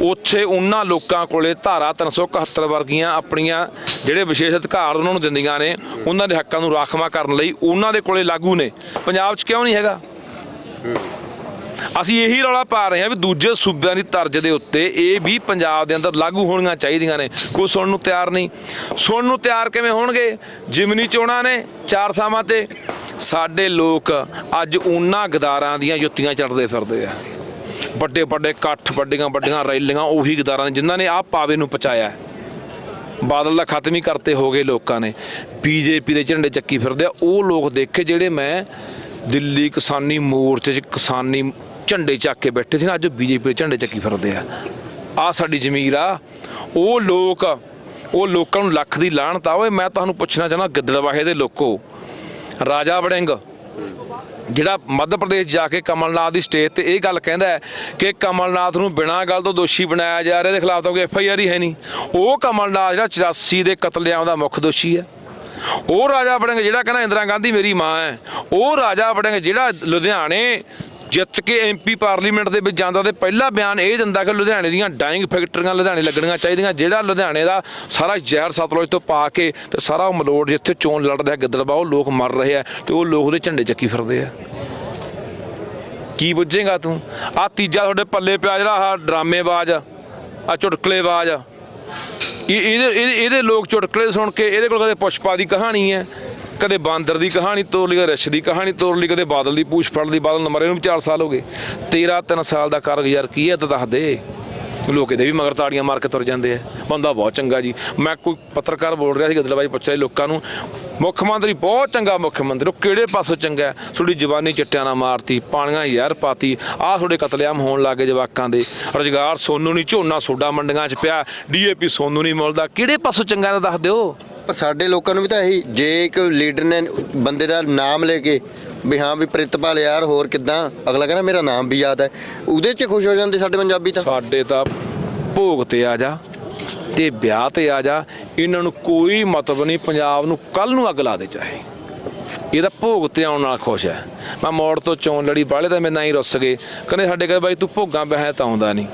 ਉੱਥੇ ਉਹਨਾਂ ਲੋਕਾਂ ਕੋਲੇ ਧਾਰਾ 371 ਵਰਗੀਆਂ ਆਪਣੀਆਂ ਜਿਹੜੇ ਵਿਸ਼ੇਸ਼ ਅਧਿਕਾਰ ਉਹਨਾਂ ਨੂੰ ਦਿੰਦੀਆਂ ਨੇ, ਉਹਨਾਂ ਦੇ ਹੱਕਾਂ ਨੂੰ ਰਾਖਵਾ ਕਰਨ ਲਈ ਉਹਨਾਂ ਦੇ ਕੋਲੇ ਲਾਗੂ ਨੇ। ਪੰਜਾਬ 'ਚ ਕਿਉਂ ਨਹੀਂ ਹੈਗਾ? ਅਸੀਂ ਇਹੀ ਰੌਲਾ ਪਾ ਰਹੇ ਹਾਂ ਵੀ ਦੂਜੇ ਸੂਬਿਆਂ ਦੀ ਤਰਜ਼ ਦੇ ਉੱਤੇ ਇਹ ਵੀ ਪੰਜਾਬ ਦੇ ਅੰਦਰ ਲਾਗੂ ਹੋਣੀਆਂ ਚਾਹੀਦੀਆਂ ਨੇ। ਕੋਈ ਸੁਣਨ ਨੂੰ ਤਿਆਰ ਨਹੀਂ। ਸੁਣਨ ਨੂੰ ਤਿਆਰ ਕਿਵੇਂ ਹੋਣਗੇ? ਜਿਮਨੀ ਚੋਣਾਂ ਨੇ ਚਾਰ ਥਾਵਾਂ ਤੇ। ਸਾਡੇ ਲੋਕ ਅੱਜ ਉਹਨਾਂ ਗਦਾਰਾਂ ਦੀਆਂ ਜੁੱਤੀਆਂ ਚੜਦੇ ਫਿਰਦੇ ਆ। ਵੱਡੇ ਵੱਡੇ ਇਕੱਠ ਵੱਡੀਆਂ ਵੱਡੀਆਂ ਰੈਲੀਆਂ, ਉਹੀ ਗਦਾਰਾਂ ਨੇ, ਜਿਨ੍ਹਾਂ ਨੇ ਆਪ ਪਾਵੇ ਨੂੰ ਪਚਾਇਆ। ਬਾਦਲ ਦਾ ਖਤਮ ਹੀ ਕਰਤੇ ਹੋ ਗਏ ਲੋਕਾਂ ਨੇ। ਬੀਜੇਪੀ ਦੇ ਝੰਡੇ ਚੱਕੀ ਫਿਰਦੇ ਆ। ਉਹ ਲੋਕ ਦੇਖੇ ਜਿਹੜੇ ਮੈਂ ਦਿੱਲੀ ਕਿਸਾਨੀ ਮੋਰਚੇ 'ਚ ਕਿਸਾਨੀ ਝੰਡੇ ਚੱਕ ਕੇ ਬੈਠੇ ਸੀ ਨਾ, ਅੱਜ ਬੀਜੇਪੀ ਦੇ ਝੰਡੇ ਚੱਕੀ ਫਿਰਦੇ ਆ। ਆ ਸਾਡੀ ਜ਼ਮੀਰ ਆ, ਉਹ ਲੋਕ ਉਹ ਲੋਕਾਂ ਨੂੰ ਲੱਖ ਦੀ ਲਾਹਣਤ ਆ। ਓਏ, ਮੈਂ ਤੁਹਾਨੂੰ ਪੁੱਛਣਾ ਚਾਹੁੰਦਾ, ਗਿੱਦੜਵਾਹੇ ਦੇ ਲੋਕੋ, ਰਾਜਾ ਵੜਿੰਗ, ਜਿਹੜਾ ਮੱਧ ਪ੍ਰਦੇਸ਼ ਜਾ ਕੇ ਕਮਲਨਾਥ ਦੀ ਸਟੇਜ ਤੇ ਇਹ ਗੱਲ ਕਹਿੰਦਾ ਹੈ ਕਿ ਕਮਲਨਾਥ ਨੂੰ ਬਿਨਾਂ ਗੱਲ ਤੋਂ ਦੋਸ਼ੀ ਬਣਾਇਆ ਜਾ ਰਿਹਾ, ਇਹਦੇ ਖਿਲਾਫ ਤਾਂ ਕੋਈ ਐਫ ਆਈ ਆਰ ਹੀ ਹੈ ਨਹੀਂ। ਉਹ ਕਮਲਨਾਥ ਜਿਹੜਾ 84 ਦੇ ਕਤਲੇਆਮ ਦਾ ਮੁੱਖ ਦੋਸ਼ੀ ਹੈ। ਉਹ ਰਾਜਾ ਵੜਿੰਗ ਜਿਹੜਾ ਕਹਿੰਦਾ ਇੰਦਰਾ ਗਾਂਧੀ ਮੇਰੀ ਮਾਂ ਹੈ। ਉਹ ਰਾਜਾ ਵੜਿੰਗ ਜਿਹੜਾ ਲੁਧਿਆਣੇ ਜਿੱਤ ਕੇ ਐਮਪੀ ਪਾਰਲੀਮੈਂਟ ਦੇ ਵਿੱਚ ਜਾਂਦਾ ਤੇ ਪਹਿਲਾ ਬਿਆਨ ਇਹ ਦਿੰਦਾ ਕਿ ਲੁਧਿਆਣੇ ਦੀਆਂ ਡਾਈਂਗ ਫੈਕਟਰੀਆਂ ਲੁਧਿਆਣੇ ਲੱਗਣੀਆਂ ਚਾਹੀਦੀਆਂ, ਜਿਹੜਾ ਲੁਧਿਆਣੇ ਦਾ ਸਾਰਾ ਜ਼ਹਿਰ ਸਤਲੁਜ ਤੋਂ ਪਾ ਕੇ ਤੇ ਸਾਰਾ ਉਹ ਮਲੋੜ ਜਿੱਥੇ ਚੋਣ ਲੜ ਰਿਹਾ ਗਿੱਦੜਬਾ ਉਹ ਲੋਕ ਮਰ ਰਹੇ ਆ ਤੇ ਉਹ ਲੋਕ ਉਹਦੇ ਝੰਡੇ ਚੱਕੀ ਫਿਰਦੇ ਆ। ਕੀ ਬੁੱਝੇਗਾ ਤੂੰ? ਆ ਤੀਜਾ ਤੁਹਾਡੇ ਪੱਲੇ ਪਿਆ ਜਿਹੜਾ ਆਹ ਡਰਾਮੇਬਾਜ਼ ਆ ਚੁਟਕਲੇਬਾਜ਼ ਆ। ਇਹਦੇ ਇਹਦੇ- ਇਹਦੇ ਲੋਕ ਚੁਟਕਲੇ ਸੁਣ ਕੇ ਇਹਦੇ ਕੋਲ ਕਦੇ ਪੁਸ਼ਪਾ ਦੀ ਕਹਾਣੀ ਹੈ? ਕਦੇ ਬਾਂਦਰ ਦੀ ਕਹਾਣੀ ਤੋਰ ਲਈ, ਕਦੇ ਰਿਛ ਦੀ ਕਹਾਣੀ ਤੋਰ ਲਈ, ਕਦੇ ਬਾਦਲ ਦੀ ਪੂਛ ਫੜ ਲਈ। ਬਾਦਲ ਨੰਬਰ ਇਹਨੂੰ 4 ਸਾਲ ਹੋ ਗਏ। ਤੇਰਾ 3 ਸਾਲ ਦਾ ਕਾਰਗੁਜ਼ਾਰ ਕੀ ਹੈ ਤਾਂ ਦੱਸ ਦੇ। ਲੋਕ ਦੇ ਵੀ ਮਗਰ ਤਾੜੀਆਂ ਮਾਰ ਕੇ ਤੁਰ ਜਾਂਦੇ ਆ। ਬੰਦਾ ਬਹੁਤ ਚੰਗਾ ਜੀ। ਮੈਂ ਕੋਈ ਪੱਤਰਕਾਰ ਬੋਲ ਰਿਹਾ ਸੀ, ਗਦਲਬਾਜੀ ਪੁੱਛ ਰਿਹਾ ਸੀ ਲੋਕਾਂ ਨੂੰ। ਮੁੱਖ ਮੰਤਰੀ ਬਹੁਤ ਚੰਗਾ ਮੁੱਖ ਮੰਤਰੀ, ਉਹ ਕਿਹੜੇ ਪਾਸੋਂ ਚੰਗਾ ਤੁਹਾਡੀ ਜਵਾਨੀ ਚਿੱਟਿਆਂ ਨਾਲ ਮਾਰਤੀ, ਪਾਣੀਆਂ ਯਾਰ ਪਾਤੀ। ਆਹ ਤੁਹਾਡੇ ਕਤਲੇਆਮ ਹੋਣ ਲੱਗੇ ਜਵਾਕਾਂ ਦੇ। ਰੁਜ਼ਗਾਰ ਸੋਨੂੰ ਨਹੀਂ ਝੋਨਾ ਸੋਡਾ ਮੰਡੀਆਂ 'ਚ ਪਿਆ। ਡੀਏਪੀ ਸੋਨੂੰ ਨਹੀਂ ਮਿਲਦਾ। ਕਿਹੜੇ ਪਾਸੋਂ ਚੰਗਾ ਇਹਦਾ ਦੱਸ ਦਿਓ। ਪਰ ਸਾਡੇ ਲੋਕਾਂ ਨੂੰ ਵੀ ਤਾਂ ਇਹੀ, ਜੇ ਇੱਕ ਲੀਡਰ ਨੇ ਬੰਦੇ ਦਾ ਨਾਮ ਲੈ ਕੇ ਵੀ ਹਾਂ ਵੀ ਪ੍ਰਿਤਪਾਲ ਯਾਰ ਹੋਰ ਕਿਦਾਂ, ਅਗਲਾ ਕਹਿੰਦਾ ਮੇਰਾ ਨਾਮ ਵੀ ਯਾਦ ਹੈ, ਉਹਦੇ 'ਚ ਖੁਸ਼ ਹੋ ਜਾਂਦੇ ਸਾਡੇ ਪੰਜਾਬੀ ਤਾਂ। ਸਾਡੇ ਤਾਂ ਭੋਗ ਤੇ ਆ ਜਾ ਤੇ ਵਿਆਹ ਤੇ ਆ ਜਾ, ਇਹਨਾਂ ਨੂੰ ਕੋਈ ਮਤਲਬ ਨਹੀਂ ਪੰਜਾਬ ਨੂੰ ਕੱਲ ਨੂੰ ਅੱਗ ਲਾ ਦੇ ਚਾਹੇ। ਇਹਦਾ ਭੋਗ ਤੇ ਆਉਣ ਨਾਲ ਖੁਸ਼ ਹੈ। ਮੈਂ ਮੋੜ ਤੋਂ ਚੋਣ ਲੜੀ ਬਾਲੇ ਤਾਂ ਮੈਂ ਨਾ ਹੀ ਰੁੱਸ ਗਏ। ਕਹਿੰਦੇ ਸਾਡੇ ਕਹਿੰਦੇ ਬਾਈ ਤੂੰ ਭੋਗਾਂ ਬਹਿ ਤਾਂ ਆਉਂਦਾ ਨਹੀਂ।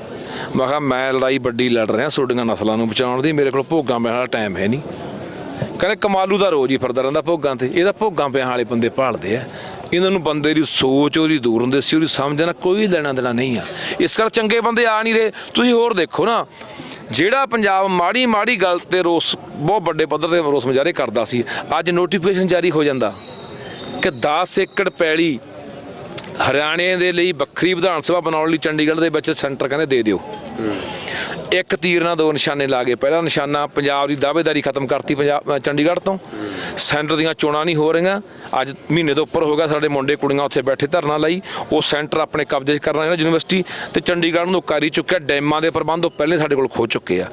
ਮੈਂ ਕਿਹਾ ਮੈਂ ਲੜਾਈ ਵੱਡੀ ਲੜ ਰਿਹਾ ਤੁਹਾਡੀਆਂ ਨਸਲਾਂ ਨੂੰ ਬਚਾਉਣ ਦੀ, ਮੇਰੇ ਕੋਲ ਭੋਗਾਂ ਬਹਿਣ ਵਾਲਾ ਟਾਈਮ ਹੈ ਨਹੀਂ। ਕਹਿੰਦੇ ਕਮਾਲੂ ਦਾ ਰੋਜ਼ ਹੀ ਫਿਰਦਾ ਰਹਿੰਦਾ ਭੋਗਾਂ ਤੇ। ਇਹਦਾ ਭੋਗਾਂ ਪਿਆਂ ਵਾਲੇ ਬੰਦੇ ਭਾਲਦੇ ਆ। ਇਹਨਾਂ ਨੂੰ ਬੰਦੇ ਦੀ ਸੋਚ, ਉਹਦੀ ਦੂਰ ਹੁੰਦੇ ਸੀ, ਉਹਦੀ ਸਮਝ ਨਾਲ ਕੋਈ ਲੈਣਾ ਦੇਣਾ ਨਹੀਂ ਆ। ਇਸ ਕਰ ਚੰਗੇ ਬੰਦੇ ਆ ਨਹੀਂ ਰਹੇ। ਤੁਸੀਂ ਹੋਰ ਦੇਖੋ ਨਾ, ਜਿਹੜਾ ਪੰਜਾਬ ਮਾੜੀ ਮਾੜੀ ਗੱਲ ਤੇ ਰੋਸ, ਬਹੁਤ ਵੱਡੇ ਪੱਧਰ ਤੇ ਰੋਸ ਮੁਜ਼ਾਹਰੇ ਕਰਦਾ ਸੀ, ਅੱਜ ਨੋਟੀਫਿਕੇਸ਼ਨ ਜਾਰੀ ਹੋ ਜਾਂਦਾ ਕਿ 10 ਏਕੜ ਪੈਲੀ ਹਰਿਆਣੇ ਦੇ ਲਈ ਵੱਖਰੀ ਵਿਧਾਨ ਸਭਾ ਬਣਾਉਣ ਲਈ ਚੰਡੀਗੜ੍ਹ ਦੇ ਵਿੱਚ ਸੈਂਟਰ ਕਹਿੰਦੇ ਦੇ ਦਿਓ। ਇੱਕ ਤੀਰ ਨਾਲ ਦੋ ਨਿਸ਼ਾਨੇ ਲਾ ਗਏ ਪਹਿਲਾ ਨਿਸ਼ਾਨਾ ਪੰਜਾਬ ਦੀ ਦਾਅਵੇਦਾਰੀ ਖਤਮ ਕਰਤੀ ਪੰਜਾਬ ਚੰਡੀਗੜ੍ਹ ਤੋਂ। ਸੈਂਟਰ ਦੀਆਂ ਚੋਣਾਂ ਨਹੀਂ ਹੋ ਰਹੀਆਂ। ਅੱਜ ਮਹੀਨੇ ਤੋਂ ਉੱਪਰ ਹੋ ਗਿਆ ਸਾਡੇ ਮੁੰਡੇ ਕੁੜੀਆਂ ਉੱਥੇ ਬੈਠੇ ਧਰਨਾ ਲਈ। ਉਹ ਸੈਂਟਰ ਆਪਣੇ ਕਬਜ਼ੇ 'ਚ ਕਰਨਾ ਹੈ ਯੂਨੀਵਰਸਿਟੀ ਤੇ ਚੰਡੀਗੜ੍ਹ ਨੂੰ ਕਰੀ ਚੁੱਕਿਆ। ਡੈਮਾਂ ਦੇ ਪ੍ਰਬੰਧ ਉਹ ਪਹਿਲੇ ਸਾਡੇ ਕੋਲ ਖੋ ਚੁੱਕੇ ਆ।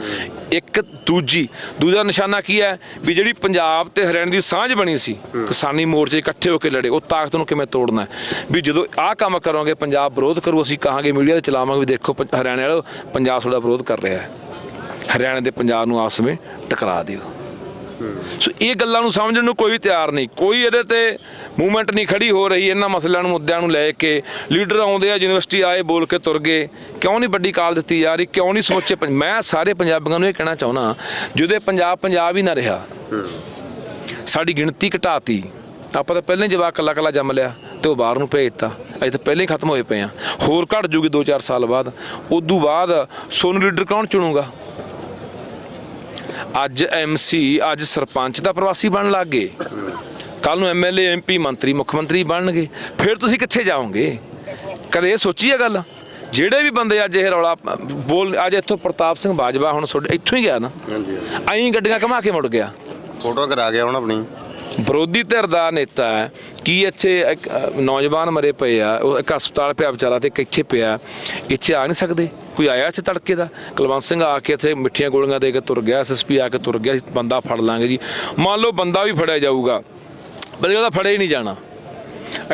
ਇੱਕ ਦੂਜੀ, ਦੂਜਾ ਨਿਸ਼ਾਨਾ ਕੀ ਹੈ? ਵੀ ਜਿਹੜੀ ਪੰਜਾਬ ਤੇ ਹਰਿਆਣਾ ਦੀ ਸਾਂਝ ਬਣੀ ਸੀ, ਕਿਸਾਨੀ ਮੋਰਚੇ ਇਕੱਠੇ ਹੋ ਕੇ ਲੜੇ, ਉਹ ਤਾਕਤ ਨੂੰ ਕਿਵੇਂ ਤੋੜਨਾ ਵੀ ਜਦੋਂ ਆਹ ਕੰਮ ਕਰੋਗੇ, ਪੰਜਾਬ ਵਿਰੋਧ ਕਰੂ, ਅਸੀਂ ਕਹਾਂਗੇ ਮੀਡੀਆ ਤੇ ਚਲਾਵਾਂਗੇ ਵੀ ਦੇਖੋ ਪ- ਹਰਿਆਣੇ ਵਾਲੋ ਪੰਜਾਬ ਤੁਹਾਡਾ ਵਿਰੋਧ ਕਰ ਰਿਹਾ ਹੈ। ਹਰਿਆਣੇ ਦੇ ਪੰਜਾਬ ਨੂੰ ਆਪਸ ਵਿੱਚ ਟਕਰਾ ਦਿਓ। ਸੋ ਇਹ ਗੱਲਾਂ ਨੂੰ ਸਮਝਣ ਨੂੰ ਕੋਈ ਤਿਆਰ ਨਹੀਂ। ਕੋਈ ਇਹਦੇ ਤੇ ਮੂਵਮੈਂਟ ਨਹੀਂ ਖੜੀ ਹੋ ਰਹੀ। ਇਹਨਾਂ ਮਸਲਿਆਂ ਨੂੰ ਮੁੱਦਿਆਂ ਨੂੰ ਲੈ ਕੇ ਲੀਡਰ ਆਉਂਦੇ ਆ ਯੂਨੀਵਰਸਿਟੀ ਆਏ ਬੋਲ ਕੇ ਤੁਰ ਗਏ। ਕਿਉਂ ਨਹੀਂ ਵੱਡੀ ਕਾਲ ਦਿੱਤੀ ਜਾ ਰਹੀ? ਕਿਉਂ ਨਹੀਂ ਪੰਜ- ਮੈਂ ਸਾਰੇ ਪੰਜਾਬੀਆਂ ਨੂੰ ਇਹ ਕਹਿਣਾ ਚਾਹੁੰਦਾ ਜਿਹਦੇ ਪੰਜਾਬ ਪੰਜਾਬ ਹੀ ਨਾ ਰਿਹਾ। ਸਾਡੀ ਗਿਣਤੀ ਘਟਾਤੀ। ਆਪਾਂ ਤਾਂ ਪਹਿਲਾਂ ਹੀ ਜਵਾਕ ਕੱਲਾ ਕੱਲਾ ਜੰਮ ਲਿਆ। ਤੇ ਉਹ ਬਾਹਰ ਨੂੰ ਭੇਜਤਾ ਅਜੇ ਤਾਂ ਪਹਿਲਾਂ ਹੀ ਖਤਮ ਹੋਏ ਪਏ ਆ। ਹੋਰ ਘਟ ਜੂਗੀ 2-4 ਸਾਲ ਬਾਅਦ। ਉਦੋਂ ਬਾਅਦ ਸੋਨੂੰ ਲੀਡਰ ਕੌਣ ਚੁਣੂਗਾ? ਅੱਜ ਐਮਸੀ ਅੱਜ ਸਰਪੰਚ ਦਾ ਪ੍ਰਵਾਸੀ ਬਣਨ ਲੱਗ ਗਏ। ਕੱਲ ਨੂੰ ਐਮਐਲਏ ਐਮਪੀ ਮੰਤਰੀ ਮੁੱਖ ਮੰਤਰੀ ਬਣਨਗੇ। ਫਿਰ ਤੁਸੀਂ ਕਿੱਥੇ ਜਾਓਗੇ? ਕਦੇ ਇਹ ਸੋਚੀ ਹੈ ਗੱਲ? ਜਿਹੜੇ ਵੀ ਬੰਦੇ ਅੱਜ ਇਹ ਰੌਲਾ ਬੋਲ ਅੱਜ ਇੱਥੋਂ ਪ੍ਰਤਾਪ ਸਿੰਘ ਬਾਜਵਾ ਹੁਣ ਤੁਹਾਡੇ ਇੱਥੋਂ ਹੀ ਗਿਆ ਨਾ? ਹਾਂਜੀ ਐਂ ਗੱਡੀਆਂ ਘੁਮਾ ਕੇ ਮੁੜ ਗਿਆ। ਫੋਟੋ ਕਰਾ ਗਿਆ ਹੁਣ ਆਪਣੀ। ਵਿਰੋਧੀ ਧਿਰ ਦਾ ਨੇਤਾ ਹੈ। ਕੀ ਇੱਥੇ ਇੱਕ ਨੌਜਵਾਨ ਮਰੇ ਪਏ ਆ, ਉਹ ਇੱਕ ਹਸਪਤਾਲ ਪਿਆ ਵਿਚਾਰਾ ਤੇ ਇੱਕ ਇੱਥੇ ਪਿਆ, ਇੱਥੇ ਆ ਨਹੀਂ ਸਕਦੇ? ਕੋਈ ਆਇਆ ਇੱਥੇ ਤੜਕੇ ਦਾ? ਕੁਲਵੰਤ ਸਿੰਘ ਆ ਕੇ ਇੱਥੇ ਮਿੱਠੀਆਂ ਗੋਲੀਆਂ ਦੇ ਕੇ ਤੁਰ ਗਿਆ ਐਸਐਸਪੀ ਆ ਕੇ ਤੁਰ ਗਿਆ, ਬੰਦਾ ਫੜ ਲਾਂਗੇ ਜੀ। ਮੰਨ ਲਓ ਬੰਦਾ ਵੀ ਫੜਿਆ ਜਾਊਗਾ ਬਲੇ ਉਹਦਾ ਫੜਿਆ ਹੀ ਨਹੀਂ ਜਾਣਾ।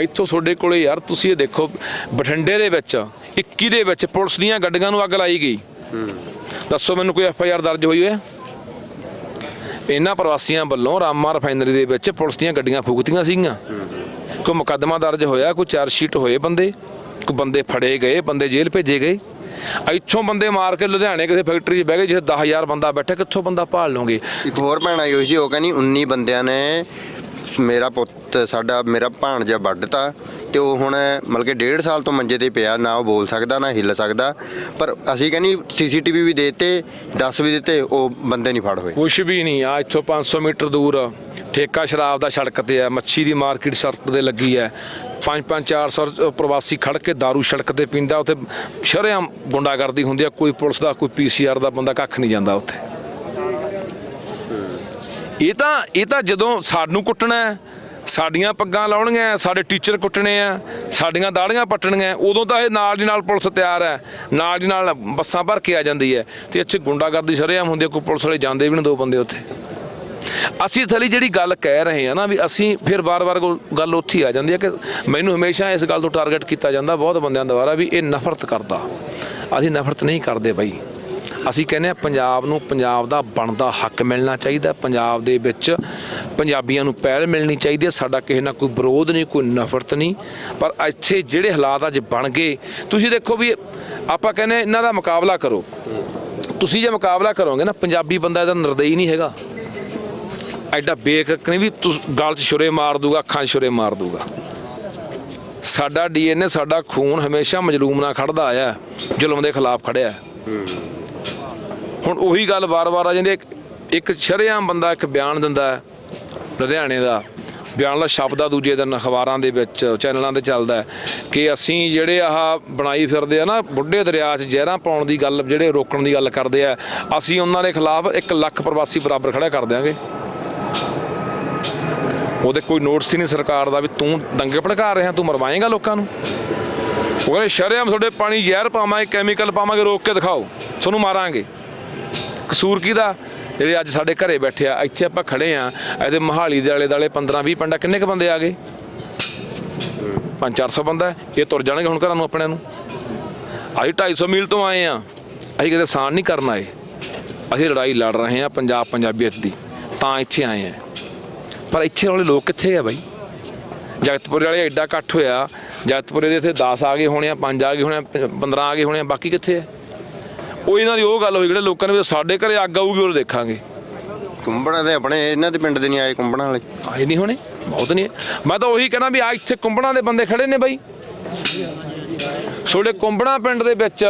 ਇੱਥੋਂ ਤੁਹਾਡੇ ਕੋਲੇ ਯਾਰ, ਤੁਸੀਂ ਇਹ ਦੇਖੋ, ਬਠਿੰਡੇ ਦੇ ਵਿੱਚ 21 ਦੇ ਵਿੱਚ ਪੁਲਿਸ ਦੀਆਂ ਗੱਡੀਆਂ ਨੂੰ ਅੱਗ ਲਾਈ ਗਈ। ਦੱਸੋ ਮੈਨੂੰ ਕੋਈ ਐਫ ਆਈ ਆਰ ਦਰਜ ਹੋਈ ਹੋਇਆ? ਇਹਨਾਂ ਪ੍ਰਵਾਸੀਆਂ ਵੱਲੋਂ ਰਾਮਾ ਰਿਫਾਈਨਰੀ ਦੇ ਵਿੱਚ ਪੁਲਿਸ ਦੀਆਂ ਗੱਡੀਆਂ ਫੂਕਤੀਆਂ ਸੀਗੀਆਂ। ਕੋਈ ਮੁਕੱਦਮਾ ਦਰਜ ਹੋਇਆ ਕੋਈ ਚਾਰਜ ਸ਼ੀਟ ਹੋਏ ਬੰਦੇ ਕੋਈ ਬੰਦੇ ਫੜੇ ਗਏ ਬੰਦੇ ਜੇਲ੍ਹ ਭੇਜੇ ਗਏ। ਇੱਥੋਂ ਬੰਦੇ ਮਾਰ ਕੇ ਲੁਧਿਆਣੇ ਕਿਸੇ ਫੈਕਟਰੀ 'ਚ ਬਹਿ ਗਏ ਜਿੱਥੇ 10000 ਬੰਦਾ ਬੈਠਾ ਕਿੱਥੋਂ ਬੰਦਾ ਭਾਲ ਲਓਗੇ ਇੱਕ ਹੋਰ ਭੈਣ ਆਈ ਹੋਈ ਸੀ ਉਹ ਕਹਿੰਦੀ 19 ਬੰਦਿਆਂ ਨੇ ਮੇਰਾ ਪੁੱਤ ਸਾਡਾ ਮੇਰਾ ਭਾਣਜਾ ਵੱਢਤਾ ਤੇ ਉਹ ਹੁਣ ਮਤਲਬ ਕਿ ਡੇਢ ਸਾਲ ਤੋਂ ਮੰਜੇ ਤੇ ਪਿਆ ਨਾ ਉਹ ਬੋਲ ਸਕਦਾ ਨਾ ਹਿੱਲ ਸਕਦਾ। ਪਰ ਅਸੀਂ ਕਹਿੰਦੀ ਸੀਸੀਟੀਵੀ ਵੀ ਦੇਤੇ 10 ਵੀ ਦਿੱਤੇ ਉਹ ਬੰਦੇ ਨਹੀਂ ਫੜ ਹੋਏ। ਕੁਛ ਵੀ ਨਹੀਂ ਆ ਇੱਥੋਂ 500 ਮੀਟਰ ਦੂਰ ਠੇਕਾ ਸ਼ਰਾਬ ਦਾ ਸੜਕ ਤੇ ਹੈ, ਮੱਛੀ ਦੀ ਮਾਰਕੀਟ ਸੜਕ ਤੇ ਲੱਗੀ ਹੈ। 5-5 400 ਪ੍ਰਵਾਸੀ ਖੜ ਕੇ दारू ਸੜਕ ਤੇ ਪੀਂਦਾ, ਉੱਥੇ ਸ਼ਰੇਆਮ ਗੁੰਡਾਗਰਦੀ ਹੁੰਦੀ ਆ ਕੋਈ ਪੁਲਿਸ ਦਾ, ਕੋਈ ਪੀਸੀਆਰ ਦਾ ਬੰਦਾ ਕੱਖ ਨਹੀਂ ਜਾਂਦਾ ਉੱਥੇ। ਇਹ ਤਾਂ ਇਹ ਤਾਂ ਜਦੋਂ ਸਾਨੂੰ ਕੁੱਟਣਾ ਸਾਡੀਆਂ ਪੱਗਾਂ ਲਾਉਣੀਆਂ ਸਾਡੇ ਟੀਚਰ ਕੁੱਟਣੇ ਆ ਸਾਡੀਆਂ ਦਾੜੀਆਂ ਪੱਟਣੀਆਂ ਉਦੋਂ ਤਾਂ ਇਹ ਨਾਲ ਦੀ ਨਾਲ ਪੁਲਿਸ ਤਿਆਰ ਹੈ, ਨਾਲ ਦੀ ਨਾਲ ਬੱਸਾਂ ਭਰ ਕੇ ਆ ਜਾਂਦੀ ਹੈ। ਤੇ ਇੱਥੇ ਗੁੰਡਾਗਰਦੀ ਸ਼ਰੇਆਮ ਹੁੰਦੀ ਹੈ, ਕੋਈ ਪੁਲਿਸ ਵਾਲੇ ਜਾਂਦੇ ਵੀ ਨਹੀਂ ਦੋ ਬੰਦੇ ਉੱਥੇ। ਅਸੀਂ ਥਲੀ ਜਿਹੜੀ ਗੱਲ ਕਹਿ ਰਹੇ ਹਾਂ ਨਾ ਵੀ ਅਸੀਂ ਫਿਰ ਬਾਰ-ਬਾਰ ਗੋ- ਗੱਲ ਉੱਥੇ ਆ ਜਾਂਦੀ ਹੈ ਕਿ ਮੈਨੂੰ ਹਮੇਸ਼ਾ ਇਸ ਗੱਲ ਤੋਂ ਟਾਰਗੇਟ ਕੀਤਾ ਜਾਂਦਾ ਬਹੁਤ ਬੰਦਿਆਂ ਦੁਆਰਾ ਵੀ ਇਹ ਨਫ਼ਰਤ ਕਰਦਾ। ਅਸੀਂ ਨਫ਼ਰਤ ਨਹੀਂ ਕਰਦੇ ਬਈ। ਅਸੀਂ ਕਹਿੰਦੇ ਆ ਪੰਜਾਬ ਨੂੰ ਪੰਜਾਬ ਦਾ ਬਣਦਾ ਹੱਕ ਮਿਲਣਾ ਚਾਹੀਦਾ, ਪੰਜਾਬ ਦੇ ਵਿੱਚ ਪੰਜਾਬੀਆਂ ਨੂੰ ਪਹਿਲ ਮਿਲਣੀ ਚਾਹੀਦੀ ਹੈ, ਸਾਡਾ ਕਿਸੇ ਨਾਲ ਕੋਈ ਵਿਰੋਧ ਨਹੀਂ, ਕੋਈ ਨਫ਼ਰਤ ਨਹੀਂ। ਪਰ ਇੱਥੇ ਜਿਹੜੇ ਹਾਲਾਤ ਅੱਜ ਬਣ ਗਏ, ਤੁਸੀਂ ਦੇਖੋ ਵੀ ਆਪਾਂ ਕਹਿੰਦੇ ਇਹਨਾਂ ਦਾ ਮੁਕਾਬਲਾ ਕਰੋ। ਤੁਸੀਂ ਜੇ ਮੁਕਾਬਲਾ ਕਰੋਗੇ ਨਾ, ਪੰਜਾਬੀ ਬੰਦਾ ਇਹਦਾ ਨਿਰਦਈ ਨਹੀਂ ਹੈਗਾ। ਐਡਾ ਬੇਕਕ ਨਹੀਂ ਵੀ ਤੂੰ ਗਲ 'ਚ ਛੁਰੇ ਮਾਰ ਦੂਗਾ, ਅੱਖਾਂ 'ਚ ਛੁਰੇ ਮਾਰ ਦੂਗਾ। ਸਾਡਾ ਡੀਐਨਏ, ਸਾਡਾ ਖੂਨ ਹਮੇਸ਼ਾ ਮਜਲੂਮ ਨਾਲ ਖੜਦਾ ਆਇਆ, ਜ਼ੁਲਮ ਦੇ ਖਿਲਾਫ ਖੜਿਆ। ਹੁਣ ਉਹੀ ਗੱਲ ਵਾਰ-ਵਾਰ ਆ ਜਾਂਦੀ ਇੱਕ- ਸ਼ਰੇਆਮ ਬੰਦਾ ਇੱਕ ਬਿਆਨ ਦਿੰਦਾ ਲੁਧਿਆਣੇ ਦਾ। ਬਿਆਨ ਦਾ ਸ਼ਬਦ ਆ ਦੂਜੇ ਦਿਨ ਅਖਬਾਰਾਂ ਦੇ ਵਿੱਚ, ਚੈਨਲਾਂ ਤੇ ਚੱਲਦਾ ਕਿ ਅਸੀਂ ਜਿਹੜੇ ਆਹ ਬਣਾਈ ਫਿਰਦੇ ਆ ਨਾ, ਬੁੱਢੇ ਦਰਿਆ 'ਚ ਜ਼ਹਿਰਾਂ ਪਾਉਣ ਦੀ ਗੱਲ, ਜਿਹੜੇ ਰੋਕਣ ਦੀ ਗੱਲ ਕਰਦੇ ਆ, ਅਸੀਂ ਉਹਨਾਂ ਦੇ ਖਿਲਾਫ 1 ਲੱਖ ਪ੍ਰਵਾਸੀ ਬਰਾਬਰ ਖੜਾ ਕਰ ਦਿਆਂਗੇ। ਉਹਦੇ ਕੋਈ ਨੋਟਿਸ ਹੀ ਨਹੀਂ ਸਰਕਾਰ ਦਾ ਵੀ ਤੂੰ ਦੰਗੇ ਭੜਕਾ ਰਿਹਾ, ਤੂੰ ਮਰਵਾਏਗਾ ਲੋਕਾਂ ਨੂੰ? ਉਹ ਕਹਿੰਦੇ, ਸ਼ਰੇਆਮ ਤੁਹਾਡੇ ਪਾਣੀ ਜ਼ਹਿਰ ਪਾਵਾਂਗੇ ਕੈਮੀਕਲ ਪਾਵਾਂਗੇ, ਰੋਕ ਕੇ ਦਿਖਾਓ, ਤੁਹਾਨੂੰ ਮਾਰਾਂਗੇ। ਕਸੂਰ ਕਿਹਦਾ? ਜਿਹੜੇ ਅੱਜ ਸਾਡੇ ਘਰੇ ਬੈਠੇ ਆ, ਇੱਥੇ ਆਪਾਂ ਖੜੇ ਆ, ਇਹਦੇ ਮਹਾਲੀ ਦੇ ਆਲੇ ਦਾਲੇ 15 20 ਪਿੰਡਾਂ, ਕਿੰਨੇ ਕ ਬੰਦੇ ਆ ਗਏ? 5-400 ਬੰਦਾ ਇਹ ਤੁਰ ਜਾਣਗੇ ਹੁਣ ਘਰਾਂ ਨੂੰ ਆਪਣੇ ਨੂੰ? ਅਸੀਂ 250 ਮੀਲ ਤੋਂ ਆਏ ਆ, ਅਸੀਂ ਕਿਤੇ ਸਾਨ ਨਹੀਂ ਕਰਨ ਆਏ। ਅਸੀਂ ਲੜਾਈ ਲੜ ਰਹੇ ਆ, ਪੰਜਾਬ ਪੰਜਾਬੀਅਤ ਦੀ, ਤਾਂ ਇੱਥੇ ਆਏ ਆ। ਪਰ ਇੱਥੇ ਵਾਲੇ ਲੋਕ ਕਿੱਥੇ ਆ ਬਾਈ? ਜਗਤਪੁਰੇ ਵਾਲੇ ਐਡਾ ਇਕੱਠ ਹੋਇਆ ਜਗਤਪੁਰੇ ਦੇ ਇੱਥੇ 10 ਆ ਗਏ ਹੋਣੇ ਆ 5 ਆ ਗਏ ਹੋਣੇ ਆ 15 ਆ ਗਏ ਹੋਣੇ ਆ ਬਾਕੀ ਕਿੱਥੇ ਆ? ਉਹ ਇਹਨਾਂ ਦੀ ਉਹ ਗੱਲ ਹੋਈ ਜਿਹੜੇ ਲੋਕਾਂ ਨੇ ਸਾਡੇ ਘਰੇ ਅੱਗ ਆਊਗੀ ਉਹ ਦੇਖਾਂਗੇ। ਕੁੰਬੜਾ ਦੇ ਆਪਣੇ ਇਹਨਾਂ ਦੇ ਪਿੰਡ ਦੇ ਨਹੀਂ ਆਏ ਕੁੰਬੜਾਂ ਵਾਲੇ। ਆਏ ਨਹੀਂ ਹੋਣੇ? ਬਹੁਤ ਨਹੀਂ। ਮੈਂ ਤਾਂ ਉਹੀ ਕਹਿਣਾ ਵੀ ਆ ਇੱਥੇ ਕੁੰਬੜਾਂ ਦੇ ਬੰਦੇ ਖੜੇ ਨੇ ਬਾਈ। ਤੁਹਾਡੇ ਕੁੰਬੜਾ ਪਿੰਡ ਦੇ ਵਿੱਚ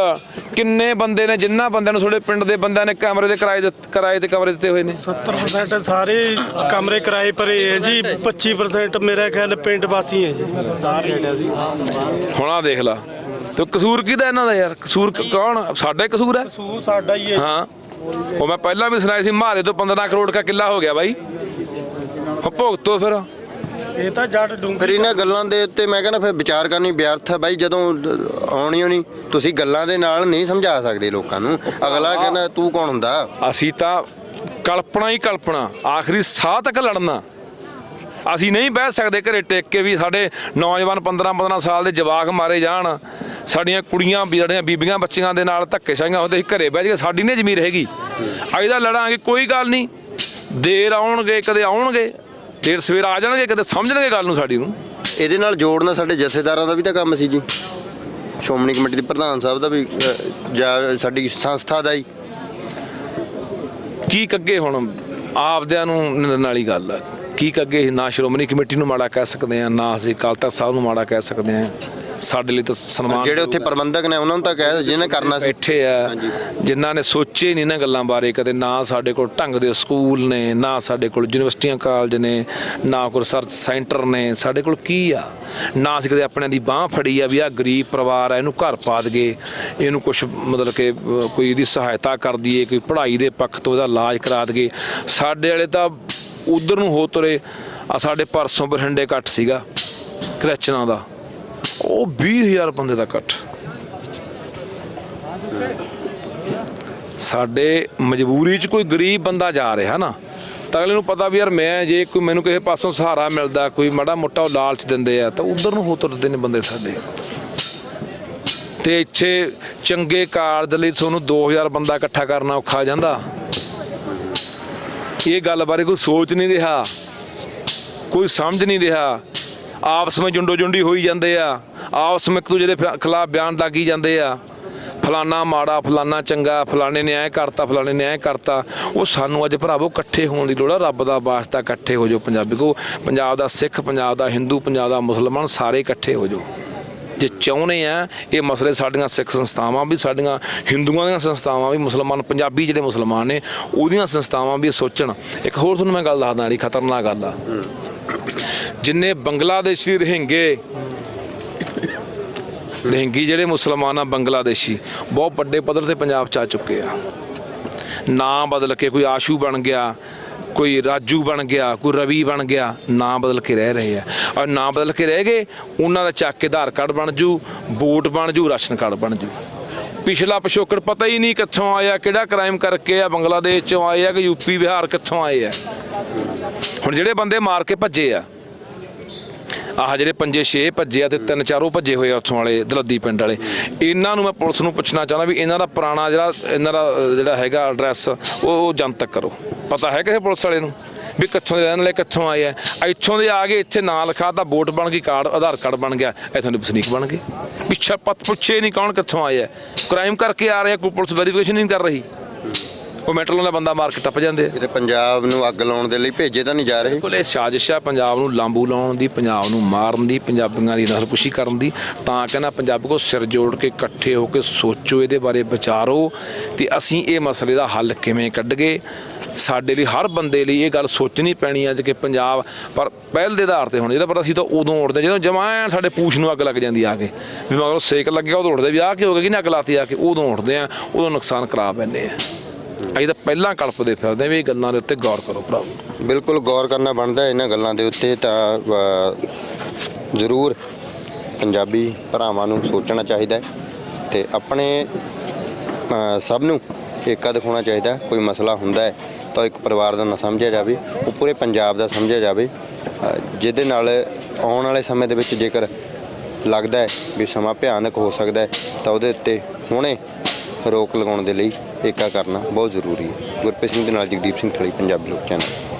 ਕਿੰਨੇ ਬੰਦੇ ਨੇ ਜਿੰਨਾ ਬੰਦਿਆਂ ਨੂੰ ਤੁਹਾਡੇ ਪਿੰਡ ਦੇ ਬੰਦਿਆਂ ਨੇ ਕਮਰੇ ਦੇ ਕਿਰਾਏ ਦਿੱਤ- ਕਿਰਾਏ ਤੇ ਕਮਰੇ ਦਿੱਤੇ ਹੋਏ ਨੇ? 70% ਸਾਰੇ ਕਮਰੇ ਕਿਰਾਏ ਭਰੇ ਹੈ ਜੀ 25% ਮੇਰਾ ਖਿਆਲ ਪਿੰਡ ਵਾਸੀ ਹੈ ਜੀ। ਹੁਣ ਆ ਦੇਖ ਲਾ। ਤੇ ਕਸੂਰ ਕਿਹਦਾ ਇਹਨਾਂ ਦਾ ਯਾਰ? ਕਸੂਰ ਕ- ਕੌਣ? ਸਾਡਾ ਹੀ ਕਸੂਰ ਹੈ? ਸੂ ਸਾਡਾ ਹੀ ਹੈ ਹਾਂ। ਉਹ ਮੈਂ ਪਹਿਲਾਂ ਵੀ ਸੁਣਾਇਆ ਸੀ ਮਾਰੇ ਤੋਂ 15 ਕਰੋੜ ਦਾ ਕਿੱਲਾ ਹੋ ਗਿਆ ਬਾਈ। ਹੁਣ ਭੁਗਤੋ ਫਿਰ। ਇਹ ਤਾਂ ਜੱਟ ਫਿਰ ਡੂੰਗੀ ਇਹਨਾਂ ਗੱਲਾਂ ਦੇ ਉੱਤੇ ਮੈਂ ਕਹਿੰਦਾ ਫਿਰ ਵਿਚਾਰ ਕਰਨੀ ਵਿਅਰਥ ਹੈ ਬਾਈ ਜਦੋਂ ਆਉਣੀ ਹੋਣੀ ਤੁਸੀਂ ਗੱਲਾਂ ਦੇ ਨਾਲ ਨਹੀਂ ਸਮਝਾ ਸਕਦੇ ਲੋਕਾਂ ਨੂੰ। ਅਗਲਾ ਕਹਿੰਦਾ ਤੂੰ ਕੌਣ ਹੁੰਦਾ? ਅਸੀਂ ਤਾਂ ਕਲਪਨਾ ਹੀ ਕਲਪਨਾ ਆਖਰੀ ਸਾਹ ਤੱਕ ਲੜਨਾ। ਅਸੀਂ ਨਹੀਂ ਬਹਿ ਸਕਦੇ ਘਰੇ ਟਿਕ ਕੇ ਵੀ ਸਾਡੇ ਨੌਜਵਾਨ 15 15 ਸਾਲ ਦੇ ਜਵਾਕ ਮਾਰੇ ਜਾਣ। ਸਾਡੀਆਂ ਕੁੜੀਆਂ ਵੀ ਜਿਹੜੀਆਂ ਬੀਬੀਆਂ ਬੱਚੀਆਂ ਦੇ ਨਾਲ ਧੱਕੇ ਸ਼ਾਈਆਂ ਹੁੰਦੇ ਸੀ ਘਰੇ ਬਹਿ ਕੇ ਸਾਡੀ ਨਹੀਂ ਜ਼ਮੀਰ ਹੈਗੀ। ਅਸੀਂ ਤਾਂ ਲੜਾਂਗੇ ਕੋਈ ਗੱਲ ਨਹੀਂ। ਦੇਰ ਆਉਣਗੇ ਕਦੇ ਆਉਣਗੇ। ਦੇਰ ਸਵੇਰ ਆ ਜਾਣਗੇ ਕਦੇ ਸਮਝਣਗੇ ਗੱਲ ਨੂੰ ਸਾਡੀ ਨੂੰ? ਇਹਦੇ ਨਾਲ ਜੋੜਨਾ ਸਾਡੇ ਜਥੇਦਾਰਾਂ ਦਾ ਵੀ ਤਾਂ ਕੰਮ ਸੀ ਜੀ। ਸ਼੍ਰੋਮਣੀ ਕਮੇਟੀ ਦੇ ਪ੍ਰਧਾਨ ਸਾਹਿਬ ਦਾ ਵੀ ਅ, ਜਾਂ ਸਾਡੀ ਸੰਸਥਾ ਦਾ ਹੀ। ਕੀ ਕੱਗੇ ਹੁਣ ਆਪਦਿਆਂ ਨੂੰ ਨਿੰਦਣ ਵਾਲੀ ਗੱਲ ਆ? ਕੀ ਕੱਗੇ ਨਾ ਸ਼੍ਰੋਮਣੀ ਕਮੇਟੀ ਨੂੰ ਮਾੜਾ ਕਹਿ ਸਕਦੇ ਆ ਨਾ ਅਸੀਂ ਅਕਾਲ ਤਖਤ ਸਾਹਿਬ ਨੂੰ ਮਾੜਾ ਕਹਿ ਸਕਦੇ ਆ? ਸਾਡੇ ਲਈ ਤਾਂ ਸਨਮਾਨ ਜਿਹੜੇ ਉੱਥੇ ਪ੍ਰਬੰਧਕ ਨੇ ਉਹਨਾਂ ਨੂੰ ਤਾਂ ਕਹਿ ਜਿਹਨੇ ਕਰਨਾ ਸੀ। ਬੈਠੇ ਆ ਜਿਨ੍ਹਾਂ ਨੇ ਸੋਚੇ ਨਹੀਂ ਨਾ ਗੱਲਾਂ ਬਾਰੇ ਕਦੇ ਨਾ ਸਾਡੇ ਕੋਲ ਢੰਗ ਦੇ ਸਕੂਲ ਨੇ ਨਾ ਸਾਡੇ ਕੋਲ ਯੂਨੀਵਰਸਿਟੀਆਂ ਕਾਲਜ ਨੇ ਨਾ ਕੋਈ ਰਿਸਰਚ ਸੈਂਟਰ ਨੇ ਸਾਡੇ ਕੋਲ ਕੀ ਆ? ਨਾ ਅਸੀਂ ਕਦੇ ਆਪਣਿਆਂ ਦੀ ਬਾਹ ਫੜੀ ਆ ਵੀ ਆ ਗਰੀਬ ਪਰਿਵਾਰ ਆ ਇਹਨੂੰ ਘਰ ਪਾ ਦਈਏ ਇਹਨੂੰ ਕੁਝ ਮਤਲਬ ਕਿ ਕੋਈ ਇਹਦੀ ਸਹਾਇਤਾ ਕਰ ਦਈਏ ਕੋਈ ਪੜ੍ਹਾਈ ਦੇ ਪੱਖ ਤੋਂ ਇਹਦਾ ਇਲਾਜ ਕਰਾ ਦਈਏ। ਸਾਡੇ ਵਾਲੇ ਤਾਂ ਉਧਰ ਨੂੰ ਹੋ ਤੁਰੇ ਆ ਸਾਡੇ ਪਰਸੋਂ ਬਠਿੰਡੇ ਇਕੱਠ ਸੀਗਾ ਕ੍ਰਿਸਚਨਾਂ ਦਾ। ਉਹ 20000 ਬੰਦੇ ਦਾ ਇਕੱਠ। ਸਾਡੇ ਮਜਬੂਰੀ 'ਚ ਕੋਈ ਗਰੀਬ ਬੰਦਾ ਜਾ ਰਿਹਾ ਨਾ, ਤਾਂ ਅਗਲੇ ਨੂੰ ਪਤਾ ਵੀ ਯਾਰ ਮੈਂ ਜੇ ਕੋਈ ਮੈਨੂੰ ਕਿਸੇ ਪਾਸੋਂ ਸਹਾਰਾ ਮਿਲਦਾ, ਕੋਈ ਮੜਾ ਮੋਟਾ ਉਹ ਲਾਲਚ ਦਿੰਦੇ ਆ, ਤਾਂ ਉਧਰ ਨੂੰ ਹੋ ਤੁਰਦੇ ਨੇ ਬੰਦੇ ਸਾਡੇ। ਤੇ ਇੱਥੇ ਚੰਗੇ ਕਾਰਜ ਲਈ ਤੁਹਾਨੂੰ 2000 ਬੰਦਾ ਇਕੱਠਾ ਕਰਨਾ ਔਖਾ ਹੋ ਜਾਂਦਾ। ਇਹ ਗੱਲ ਬਾਰੇ ਕੋਈ ਸੋਚ ਨਹੀਂ ਰਿਹਾ, ਕੋਈ ਸਮਝ ਨਹੀਂ ਰਿਹਾ। ਆਪਸ ਵਿੱਚ ਜੁੰਡੋ ਜੁੰਡੀ ਹੋਈ ਜਾਂਦੇ ਆ। ਆਪਸ ਵਿੱਚ ਇੱਕ ਦੂਜੇ ਦੇ ਖਿਲਾਫ ਬਿਆਨ ਦਾਗੀ ਜਾਂਦੇ ਆ, ਫਲਾਨਾ ਮਾੜਾ, ਫਲਾਨਾ ਚੰਗਾ ਫਲਾਣੇ ਨੇ ਐ ਕਰਤਾ ਫਲਾਣੇ ਨੇ ਐ ਕਰਤਾ, ਉਹ ਸਾਨੂੰ ਅੱਜ ਭਰਾਵੋ ਇਕੱਠੇ ਹੋਣ ਦੀ ਲੋੜ ਆ, ਰੱਬ ਦਾ ਵਾਸਤਾ ਇਕੱਠੇ ਹੋ ਜਾਓ ਪੰਜਾਬੀ ਕੋ, ਪੰਜਾਬ ਦਾ ਸਿੱਖ, ਪੰਜਾਬ ਦਾ ਹਿੰਦੂ, ਪੰਜਾਬ ਦਾ ਮੁਸਲਮਾਨ ਸਾਰੇ ਇਕੱਠੇ ਹੋ ਜਾਓ। ਜੇ ਚਾਹੁੰਦੇ ਆ, ਇਹ ਮਸਲੇ ਸਾਡੀਆਂ ਸਿੱਖ ਸੰਸਥਾਵਾਂ ਵੀ, ਸਾਡੀਆਂ ਹਿੰਦੂਆਂ ਦੀਆਂ ਸੰਸਥਾਵਾਂ ਵੀ, ਮੁਸਲਮਾਨ ਪੰਜਾਬੀ ਜਿਹੜੇ ਮੁਸਲਮਾਨ ਨੇ, ਉਹਦੀਆਂ ਸੰਸਥਾਵਾਂ ਵੀ ਸੋਚਣ। ਇੱਕ ਹੋਰ ਤੁਹਾਨੂੰ ਮੈਂ ਗੱਲ ਦੱਸਦਾ ਜਿਹੜੀ ਖਤਰਨਾਕ ਗੱਲ ਆ। ਜਿੰਨੇ ਬੰਗਲਾਦੇਸ਼ੀ ਰਹਿੰਗੇ ਰਹਿੰਗੀ ਜਿਹੜੇ ਮੁਸਲਮਾਨ ਆ, ਬੰਗਲਾਦੇਸ਼ੀ, ਬਹੁਤ ਵੱਡੇ ਪੱਧਰ ਤੇ ਪੰਜਾਬ ਚ ਆ ਚੁੱਕੇ ਆ। ਨਾਂ ਬਦਲ ਕੇ ਕੋਈ ਆਸ਼ੂ ਬਣ ਗਿਆ, ਕੋਈ ਰਾਜੂ ਬਣ ਗਿਆ, ਕੋਈ ਰਵੀ ਬਣ ਗਿਆ, ਨਾਂ ਬਦਲ ਕੇ ਰਹਿ ਰਹੇ ਆ। ਔਰ ਨਾਂ ਬਦਲ ਕੇ ਰਹਿ ਗਏ, ਉਹਨਾਂ ਦਾ ਚੱਕ ਕੇ ਆਧਾਰ ਕਾਰਡ ਬਣ ਜੂ, ਵੋਟ ਬਣ ਜੂ, ਰਾਸ਼ਨ ਕਾਰਡ ਬਣ ਜੂ। ਪਿਛਲਾ ਪਿਛੋਕੜ ਪਤਾ ਹੀ ਨਹੀਂ ਕਿੱਥੋਂ ਆਇਆ, ਕਿਹੜਾ ਕ੍ਰਾਈਮ ਕਰਕੇ ਆ, ਬੰਗਲਾਦੇਸ਼ ਚੋਂ ਆਏ ਆ ਕਿ ਯੂਪੀ ਬਿਹਾਰ ਕਿੱਥੋਂ ਆਏ ਆ। ਹੁਣ ਜਿਹੜੇ ਬੰਦੇ ਮਾਰ ਕੇ ਭੱਜੇ ਆ ਆਹ ਜਿਹੜੇ ਪੰਜੇ ਛੇ ਭੱਜੇ ਆ ਤੇ ਤਿੰਨ ਚਾਰੋਂ ਭੱਜੇ ਹੋਏ ਆ ਉੱਥੋਂ ਵਾਲੇ ਦਲੱਦੀ ਪਿੰਡ ਵਾਲੇ। ਇਹਨਾਂ ਨੂੰ ਮੈਂ ਪੁਲਿਸ ਨੂੰ ਪੁੱਛਣਾ ਚਾਹੁੰਦਾ ਵੀ ਇਹਨਾਂ ਦਾ ਪੁਰਾਣਾ ਜਿਹੜਾ, ਇਹਨਾਂ ਦਾ ਜਿਹੜਾ ਹੈਗਾ ਐਡਰੈਸ ਉਹ ਉਹ ਜਨਤਕ ਕਰੋ। ਪਤਾ ਹੈ ਕਿਸੇ ਪੁਲਿਸ ਵਾਲੇ ਨੂੰ? ਵੀ ਕਿੱਥੋਂ ਦੇ ਰਹਿਣ ਵਾਲੇ, ਕਿੱਥੋਂ ਆਏ ਆ? ਇੱਥੋਂ ਦੇ ਆ ਗਏ ਇੱਥੇ ਨਾਂ ਲਿਖਾ ਤਾਂ ਵੋਟ ਬਣ ਗਈ, ਕਾਰਡ, ਆਧਾਰ ਕਾਰਡ ਬਣ ਗਿਆ, ਇੱਥੋਂ ਦੇ ਵਸਨੀਕ ਬਣ ਗਏ। ਪਿੱਛੇ ਪਤ ਪੁੱਛੇ ਨਹੀਂ ਕੌਣ ਕਿੱਥੋਂ ਆਏ ਆ। ਕ੍ਰਾਈਮ ਕਰਕੇ ਆ ਰਹੇ ਕੋਈ ਪੁਲਿਸ ਵੈਰੀਫਿਕੇਸ਼ਨ ਨਹੀਂ ਕਰ ਰਹੀ। ਉਹ ਮੈਟਰੋਂ ਦਾ ਬੰਦਾ ਮਾਰ ਕੇ ਟੱਪ ਜਾਂਦੇ ਆ। ਕਿਤੇ ਪੰਜਾਬ ਨੂੰ ਅੱਗ ਲਾਉਣ ਦੇ ਲਈ ਭੇਜੇ ਤਾਂ ਨਹੀਂ ਜਾ ਰਹੇ। ਕੋਲੇ ਸਾਜ਼ਿਸ਼ ਆ ਪੰਜਾਬ ਨੂੰ ਲਾਂਬੂ ਲਾਉਣ ਦੀ ਪੰਜਾਬ ਨੂੰ ਮਾਰਨ ਦੀ ਪੰਜਾਬੀਆਂ ਦੀ ਨਸਲਕੁਸ਼ੀ ਕਰਨ ਦੀ। ਤਾਂ ਕਹਿੰਦਾ ਪੰਜਾਬੀ ਕੋ ਸਿਰ ਜੋੜ ਕੇ ਇਕੱਠੇ ਹੋ ਕੇ ਸੋਚੋ ਇਹਦੇ ਬਾਰੇ ਵਿਚਾਰੋ ਤੇ ਅਸੀਂ ਇਹ ਮਸਲੇ ਦਾ ਹੱਲ ਕਿਵੇਂ ਕੱਢਗੇ। ਸਾਡੇ ਲਈ ਹਰ ਬੰਦੇ ਲਈ ਇਹ ਗੱਲ ਸੋਚਣੀ ਪੈਣੀ ਅੱਜ ਕਿ ਪੰਜਾਬ ਪਰ ਪਹਿਲ ਦੇ ਆਧਾਰ ਤੇ ਹੁਣ ਇਹਦਾ ਪਰ ਅਸੀਂ ਤਾਂ ਉਦੋਂ ਉੱਠਦੇ ਜਦੋਂ ਜਮਾਂ ਸਾਡੇ ਪੂਛ ਨੂੰ ਅੱਗ ਲੱਗ ਜਾਂਦੀ ਆ ਕੇ। ਵੀ ਮਗਰੋਂ ਸੇਕ ਲੱਗਿਆ ਉਦੋਂ ਉੱਠਦੇ ਵੀ ਆ ਕੀ ਹੋ ਗਿਆ ਕਿ ਨਾ ਅੱਗ ਲਾਤੀ ਆ ਕੇ? ਉਦੋਂ ਉੱਠਦੇ ਆ ਉਦੋਂ ਨੁਕਸਾਨ ਕਰਾ ਪੈਂਦੇ ਆ। ਅਸੀਂ ਤਾਂ ਪਹਿਲਾਂ ਕਲਪਦੇ ਫਿਰਦੇ ਵੀ ਇਹ ਗੱਲਾਂ ਦੇ ਉੱਤੇ ਗੌਰ ਕਰੋ ਭਰਾ ਬਿਲਕੁਲ ਗੌਰ ਕਰਨਾ ਬਣਦਾ ਹੈ ਇਹਨਾਂ ਗੱਲਾਂ ਦੇ ਉੱਤੇ ਤਾਂ ਅ, ਜ਼ਰੂਰ ਪੰਜਾਬੀ ਭਰਾਵਾਂ ਨੂੰ ਸੋਚਣਾ ਚਾਹੀਦਾ ਹੈ ਤੇ ਆਪਣੇ ਅ, ਸਭ ਨੂੰ ਏਕਾ ਦਿਖਾਉਣਾ ਚਾਹੀਦਾ ਹੈ। ਕੋਈ ਮਸਲਾ ਹੁੰਦਾ ਹੈ ਤਾਂ ਇੱਕ ਪਰਿਵਾਰ ਦਾ ਨਾ ਸਮਝਿਆ ਜਾਵੇ ਉਹ ਪੂਰੇ ਪੰਜਾਬ ਦਾ ਸਮਝਿਆ ਜਾਵੇ ਅ, ਜਿਹਦੇ ਨਾਲ ਆਉਣ ਵਾਲੇ ਸਮੇਂ ਦੇ ਵਿੱਚ ਜੇਕਰ ਲੱਗਦਾ ਹੈ ਵੀ ਸਮਾਂ ਭਿਆਨਕ ਹੋ ਸਕਦਾ ਹੈ ਤਾਂ ਉਹਦੇ ਉੱਤੇ ਹੁਣੇ ਰੋਕ ਲਗਾਉਣ ਦੇ ਲਈ ਏਕਾ ਕਰਨਾ ਬਹੁਤ ਜ਼ਰੂਰੀ ਹੈ। ਗੁਰਪ੍ਰੀਤ ਸਿੰਘ ਦੇ ਨਾਲ ਜਗਦੀਪ ਸਿੰਘ ਥਲੀ ਪੰਜਾਬੀ ਲੋਕ ਚੈਨਲ।